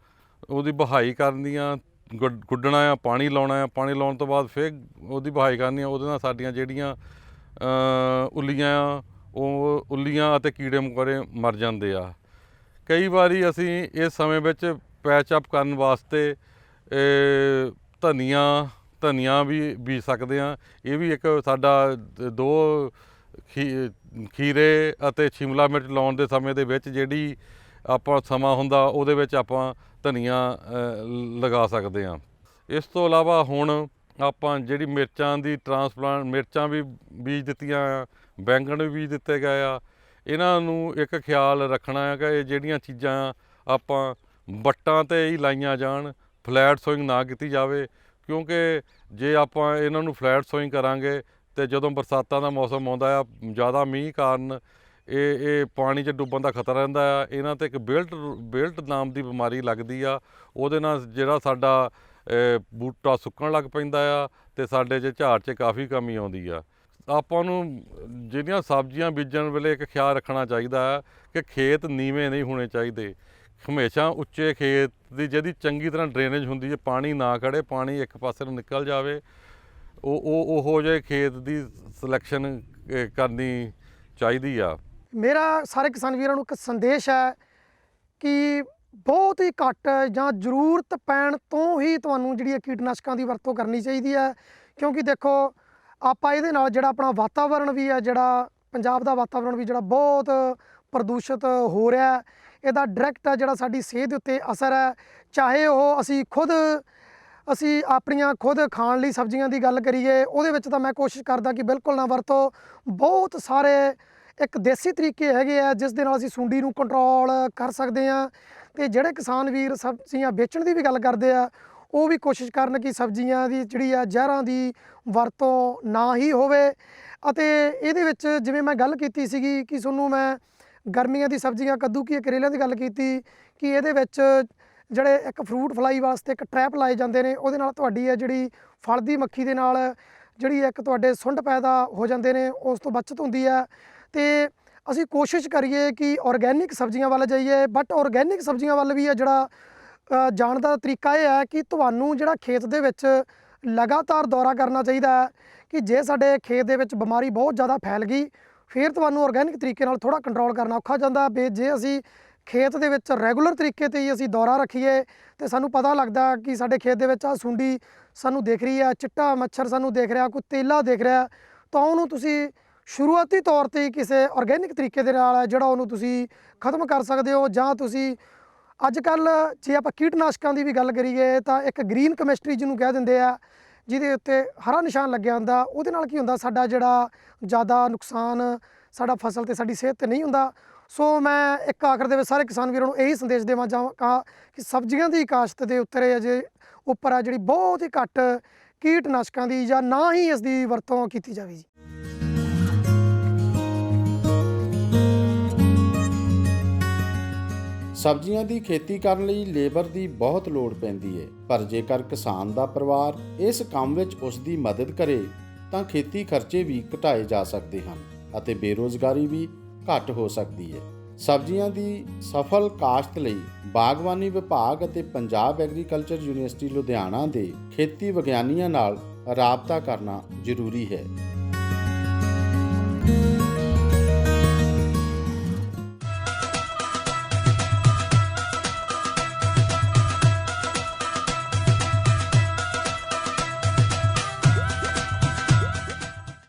ਉਹਦੀ ਬਹਾਈ ਕਰਨੀ ਆ ਗੁੱਡ- ਗੁੱਡਣਾ ਆ, ਪਾਣੀ ਲਾਉਣਾ ਆ। ਪਾਣੀ ਲਾਉਣ ਤੋਂ ਬਾਅਦ ਫਿਰ ਉਹਦੀ ਬਹਾਈ ਕਰਨੀ ਆ ਉਹਦੇ ਨਾਲ ਸਾਡੀਆਂ ਜਿਹੜੀਆਂ ਉੱਲੀਆਂ ਆ, ਉਹ ਉੱਲੀਆਂ ਅਤੇ ਕੀੜੇ ਮਕੌੜੇ ਮਰ ਜਾਂਦੇ ਆ। ਕਈ ਵਾਰੀ ਅਸੀਂ ਇਸ ਸਮੇਂ ਵਿੱਚ ਪੈਚ ਅਪ ਕਰਨ ਵਾਸਤੇ ਧਨੀਆ ਧਨੀਆ ਵੀ ਬੀਜ ਸਕਦੇ ਆ ਇਹ ਵੀ ਇੱਕ ਸਾਡਾ ਦੋ ਖੀ- ਖੀਰੇ ਅਤੇ ਸ਼ਿਮਲਾ ਮਿਰਚ ਲਾਉਣ ਦੇ ਸਮੇਂ ਦੇ ਵਿੱਚ ਜਿਹੜੀ ਆਪਾਂ ਸਮਾਂ ਹੁੰਦਾ, ਉਹਦੇ ਵਿੱਚ ਆਪਾਂ ਧਨੀਆ ਲਗਾ ਸਕਦੇ ਆ ਇਸ ਤੋਂ ਇਲਾਵਾ ਹੁਣ ਆਪਾਂ ਜਿਹੜੀ ਮਿਰਚਾਂ ਦੀ ਟਰਾਂਸਪਲਾਂਟ, ਮਿਰਚਾਂ ਵੀ ਬੀਜ ਦਿੱਤੀਆਂ ਆ ਬੈਂਗਣ ਵੀ ਬੀਜ ਦਿੱਤੇ ਗਏ ਆ। ਇਹਨਾਂ ਨੂੰ ਇੱਕ ਖਿਆਲ ਰੱਖਣਾ ਹੈ ਕਿ ਇਹ ਜਿਹੜੀਆਂ ਚੀਜ਼ਾਂ ਆਪਾਂ ਵੱਟਾਂ ਤੇ ਹੀ ਲਾਈਆਂ ਜਾਣ, ਫਲੈਟ ਸੋਇੰਗ ਨਾ ਕੀਤੀ ਜਾਵੇ। ਕਿਉਂਕਿ ਜੇ ਆਪਾਂ ਇਹਨਾਂ ਨੂੰ ਫਲੈਟ ਸੋਇੰਗ ਕਰਾਂਗੇ ਤੇ ਜਦੋਂ ਬਰਸਾਤਾਂ ਦਾ ਮੌਸਮ ਆਉਂਦਾ ਆ, ਜ਼ਿਆਦਾ ਮੀਂਹ ਕਾਰਨ ਇਹ ਇਹ ਪਾਣੀ 'ਚ ਡੁੱਬਣ ਦਾ ਖਤਰਾ ਰਹਿੰਦਾ ਆ। ਇਹਨਾਂ ਤੇ ਇੱਕ ਬੇਲਟ ਬੇਲਟ ਨਾਮ ਦੀ ਬਿਮਾਰੀ ਲੱਗਦੀ ਆ। ਉਹਦੇ ਨਾਲ ਜਿਹੜਾ ਸਾਡਾ ਬੂਟਾ ਸੁੱਕਣ ਲੱਗ ਪੈਂਦਾ ਆ ਤੇ ਸਾਡੇ 'ਚ ਝਾੜ 'ਚ ਕਾਫੀ ਕਮੀ ਆਉਂਦੀ ਆ। ਆਪਾਂ ਨੂੰ ਜਿਹੜੀਆਂ ਸਬਜ਼ੀਆਂ ਬੀਜਣ ਵੇਲੇ ਇੱਕ ਖਿਆਲ ਰੱਖਣਾ ਚਾਹੀਦਾ ਹੈ ਕਿ ਖੇਤ ਨੀਵੇਂ ਨਹੀਂ ਹੋਣੇ ਚਾਹੀਦੇ। ਹਮੇਸ਼ਾ ਉੱਚੇ ਖੇਤ ਦੀ ਜਿਹਦੀ ਚੰਗੀ ਤਰ੍ਹਾਂ ਡਰੇਨੇਜ ਹੁੰਦੀ ਹੈ ਪਾਣੀ ਨਾ ਖੜੇ, ਪਾਣੀ ਇੱਕ ਪਾਸੇ ਨੂੰ ਨਿਕਲ ਜਾਵੇ, ਉਹ ਉਹ, ਉਹੋ ਜਿਹੇ ਖੇਤ ਦੀ ਸਿਲੈਕਸ਼ਨ ਕਰਨੀ ਚਾਹੀਦੀ ਆ। ਮੇਰਾ ਸਾਰੇ ਕਿਸਾਨ ਵੀਰਾਂ ਨੂੰ ਇੱਕ ਸੰਦੇਸ਼ ਹੈ ਕਿ ਬਹੁਤ ਹੀ ਘੱਟ ਜਾਂ ਜ਼ਰੂਰਤ ਪੈਣ ਤੋਂ ਹੀ ਤੁਹਾਨੂੰ ਜਿਹੜੀ ਇਹ ਕੀਟਨਾਸ਼ਕਾਂ ਦੀ ਵਰਤੋਂ ਕਰਨੀ ਚਾਹੀਦੀ ਹੈ, ਕਿਉਂਕਿ ਦੇਖੋ, ਆਪਾਂ ਇਹਦੇ ਨਾਲ ਜਿਹੜਾ ਆਪਣਾ ਵਾਤਾਵਰਣ ਵੀ ਹੈ, ਜਿਹੜਾ ਪੰਜਾਬ ਦਾ ਵਾਤਾਵਰਣ ਵੀ ਜਿਹੜਾ ਬਹੁਤ ਪ੍ਰਦੂਸ਼ਿਤ ਹੋ ਰਿਹਾ ਹੈ ਇਹਦਾ ਡਾਇਰੈਕਟ ਆ ਜਿਹੜਾ ਸਾਡੀ ਸਿਹਤ ਦੇ ਉੱਤੇ ਅਸਰ ਹੈ। ਚਾਹੇ ਉਹ ਅਸੀਂ ਖੁਦ, ਅਸੀਂ ਆਪਣੀਆਂ ਖੁਦ ਖਾਣ ਲਈ ਸਬਜ਼ੀਆਂ ਦੀ ਗੱਲ ਕਰੀਏ, ਉਹਦੇ ਵਿੱਚ ਤਾਂ ਮੈਂ ਕੋਸ਼ਿਸ਼ ਕਰਦਾ ਕਿ ਬਿਲਕੁਲ ਨਾ ਵਰਤੋ। ਬਹੁਤ ਸਾਰੇ ਇੱਕ ਦੇਸੀ ਤਰੀਕੇ ਹੈਗੇ ਆ, ਜਿਸ ਦੇ ਨਾਲ ਅਸੀਂ ਸੁੰਡੀ ਨੂੰ ਕੰਟਰੋਲ ਕਰ ਸਕਦੇ ਆ ਤੇ ਜਿਹੜੇ ਕਿਸਾਨ ਵੀਰ ਸਬਜ਼ੀਆਂ ਵੇਚਣ ਦੀ ਵੀ ਗੱਲ ਕਰਦੇ ਆ, ਉਹ ਵੀ ਕੋਸ਼ਿਸ਼ ਕਰਨ ਕਿ ਸਬਜ਼ੀਆਂ ਦੀ ਜਿਹੜੀ ਆ, ਜ਼ਹਿਰਾਂ ਦੀ ਵਰਤੋਂ ਨਾ ਹੀ ਹੋਵੇ। ਅਤੇ ਇਹਦੇ ਵਿੱਚ ਜਿਵੇਂ ਮੈਂ ਗੱਲ ਕੀਤੀ ਸੀਗੀ ਕਿ ਤੁਹਾਨੂੰ ਮੈਂ ਗਰਮੀਆਂ ਦੀ ਸਬਜ਼ੀਆਂ, ਕੱਦੂ ਕੀ ਕਰੇਲਿਆਂ ਦੀ ਗੱਲ ਕੀਤੀ ਕਿ ਇਹਦੇ ਵਿੱਚ ਜਿਹੜੇ ਇੱਕ ਫਰੂਟ ਫਲਾਈ ਵਾਸਤੇ ਇੱਕ ਟ੍ਰੈਪ ਲਾਏ ਜਾਂਦੇ ਨੇ, ਉਹਦੇ ਨਾਲ ਤੁਹਾਡੀ ਹੈ ਜਿਹੜੀ ਫਲ ਦੀ ਮੱਖੀ ਦੇ ਨਾਲ ਜਿਹੜੀ ਇੱਕ ਤੁਹਾਡੇ ਸੁੰਡ ਪੈਦਾ ਹੋ ਜਾਂਦੇ ਨੇ, ਉਸ ਤੋਂ ਬਚਤ ਹੁੰਦੀ ਹੈ। ਤੇ ਅਸੀਂ ਕੋਸ਼ਿਸ਼ ਕਰੀਏ ਕਿ ਆਰਗੈਨਿਕ ਸਬਜ਼ੀਆਂ ਵੱਲ ਜਾਈਏ ਬਟ ਆਰਗੈਨਿਕ ਸਬਜ਼ੀਆਂ ਵੱਲ ਵੀ ਹੈ ਜਿਹੜਾ ਜਾਣ ਦਾ ਤਰੀਕਾ ਇਹ ਹੈ ਕਿ ਤੁਹਾਨੂੰ ਜਿਹੜਾ ਖੇਤ ਦੇ ਵਿੱਚ ਲਗਾਤਾਰ ਦੌਰਾ ਕਰਨਾ ਚਾਹੀਦਾ ਹੈ ਕਿ ਜੇ ਸਾਡੇ ਖੇਤ ਦੇ ਵਿੱਚ ਬਿਮਾਰੀ ਬਹੁਤ ਜ਼ਿਆਦਾ ਫੈਲ ਗਈ ਫਿਰ ਤੁਹਾਨੂੰ ਆਰਗੈਨਿਕ ਤਰੀਕੇ ਨਾਲ ਥੋੜਾ ਕੰਟਰੋਲ ਕਰਨਾ ਔਖਾ ਜਾਂਦਾ ਬੇ, ਜੇ ਅਸੀਂ ਖੇਤ ਦੇ ਵਿੱਚ ਰੈਗੂਲਰ ਤਰੀਕੇ ਤੇ ਹੀ ਅਸੀਂ ਦੌਰਾ ਰੱਖੀਏ, ਤੇ ਸਾਨੂੰ ਪਤਾ ਲੱਗਦਾ ਕਿ ਸਾਡੇ ਖੇਤ ਦੇ ਵਿੱਚ ਆ ਸੁੰਡੀ ਸਾਨੂੰ ਦਿਖ ਰਹੀ ਹੈ, ਚਿੱਟਾ ਮੱਛਰ ਸਾਨੂੰ ਦਿਖ ਰਿਹਾ, ਕੋਈ ਤੇਲਾ ਦਿਖ ਰਿਹਾ ਤਾਂ ਉਹਨੂੰ ਤੁਸੀਂ ਸ਼ੁਰੂਆਤੀ ਤੌਰ ਤੇ ਕਿਸੇ ਆਰਗੈਨਿਕ ਤਰੀਕੇ ਦੇ ਨਾਲ ਜਿਹੜਾ ਉਹਨੂੰ ਤੁਸੀਂ ਖਤਮ ਕਰ ਸਕਦੇ ਹੋ, ਜਾਂ ਤੁਸੀਂ ਅੱਜ ਕੱਲ ਜੇ ਆਪਾਂ ਕੀਟਨਾਸ਼ਕਾਂ ਦੀ ਵੀ ਗੱਲ ਕਰੀਏ, ਤਾਂ ਇੱਕ ਗ੍ਰੀਨ ਕੈਮਿਸਟਰੀ ਜਿਹਨੂੰ ਕਹਿ ਦਿੰਦੇ ਆ ਜਿਹਦੇ ਉੱਤੇ ਹਰਾ ਨਿਸ਼ਾਨ ਲੱਗਿਆ ਹੁੰਦਾ, ਉਹਦੇ ਨਾਲ ਕੀ ਹੁੰਦਾ, ਸਾਡਾ ਜਿਹੜਾ ਜ਼ਿਆਦਾ ਨੁਕਸਾਨ ਸਾਡਾ ਫਸਲ ਤੇ ਸਾਡੀ ਸਿਹਤ ਤੇ ਨਹੀਂ ਹੁੰਦਾ। ਸੋ ਮੈਂ ਇੱਕ ਆਖਰ ਦੇ ਵਿੱਚ ਸਾਰੇ ਕਿਸਾਨ ਵੀਰਾਂ ਨੂੰ ਇਹੀ ਸੰਦੇਸ਼ ਦੇਵਾਂ ਚਾਹਾਂ ਕਿ ਸਬਜ਼ੀਆਂ ਦੀ ਕਾਸ਼ਤ ਦੇ ਉੱਤੇ ਅਜੇ ਉੱਪਰ ਆ ਜਿਹੜੀ ਬਹੁਤ ਹੀ ਘੱਟ ਕੀਟਨਾਸ਼ਕਾਂ ਦੀ ਜਾਂ ਨਾ ਹੀ ਇਸ ਦੀ ਵਰਤੋਂ ਕੀਤੀ ਜਾਵੇ ਜੀ। ਸਬਜ਼ੀਆਂ ਦੀ ਖੇਤੀ ਕਰਨ ਲਈ ਲੇਬਰ ਦੀ ਬਹੁਤ ਲੋੜ ਪੈਂਦੀ ਹੈ ਪਰ ਜੇਕਰ ਕਿਸਾਨ ਦਾ ਪਰਿਵਾਰ ਇਸ ਕੰਮ ਵਿੱਚ ਉਸ ਦੀ ਮਦਦ ਕਰੇ, ਤਾਂ ਖੇਤੀ ਖਰਚੇ ਵੀ ਘਟਾਏ ਜਾ ਸਕਦੇ ਹਨ ਅਤੇ ਬੇਰੋਜ਼ਗਾਰੀ ਵੀ ਘੱਟ ਹੋ ਸਕਦੀ ਹੈ ਸਬਜ਼ੀਆਂ ਦੀ ਸਫਲ ਕਾਸ਼ਤ ਲਈ ਬਾਗਬਾਨੀ ਵਿਭਾਗ ਅਤੇ ਪੰਜਾਬ ਐਗਰੀਕਲਚਰ ਯੂਨੀਵਰਸਿਟੀ ਲੁਧਿਆਣਾ ਦੇ ਖੇਤੀ ਵਿਗਿਆਨੀਆਂ ਨਾਲ ਰਾਬਤਾ ਕਰਨਾ ਜ਼ਰੂਰੀ ਹੈ।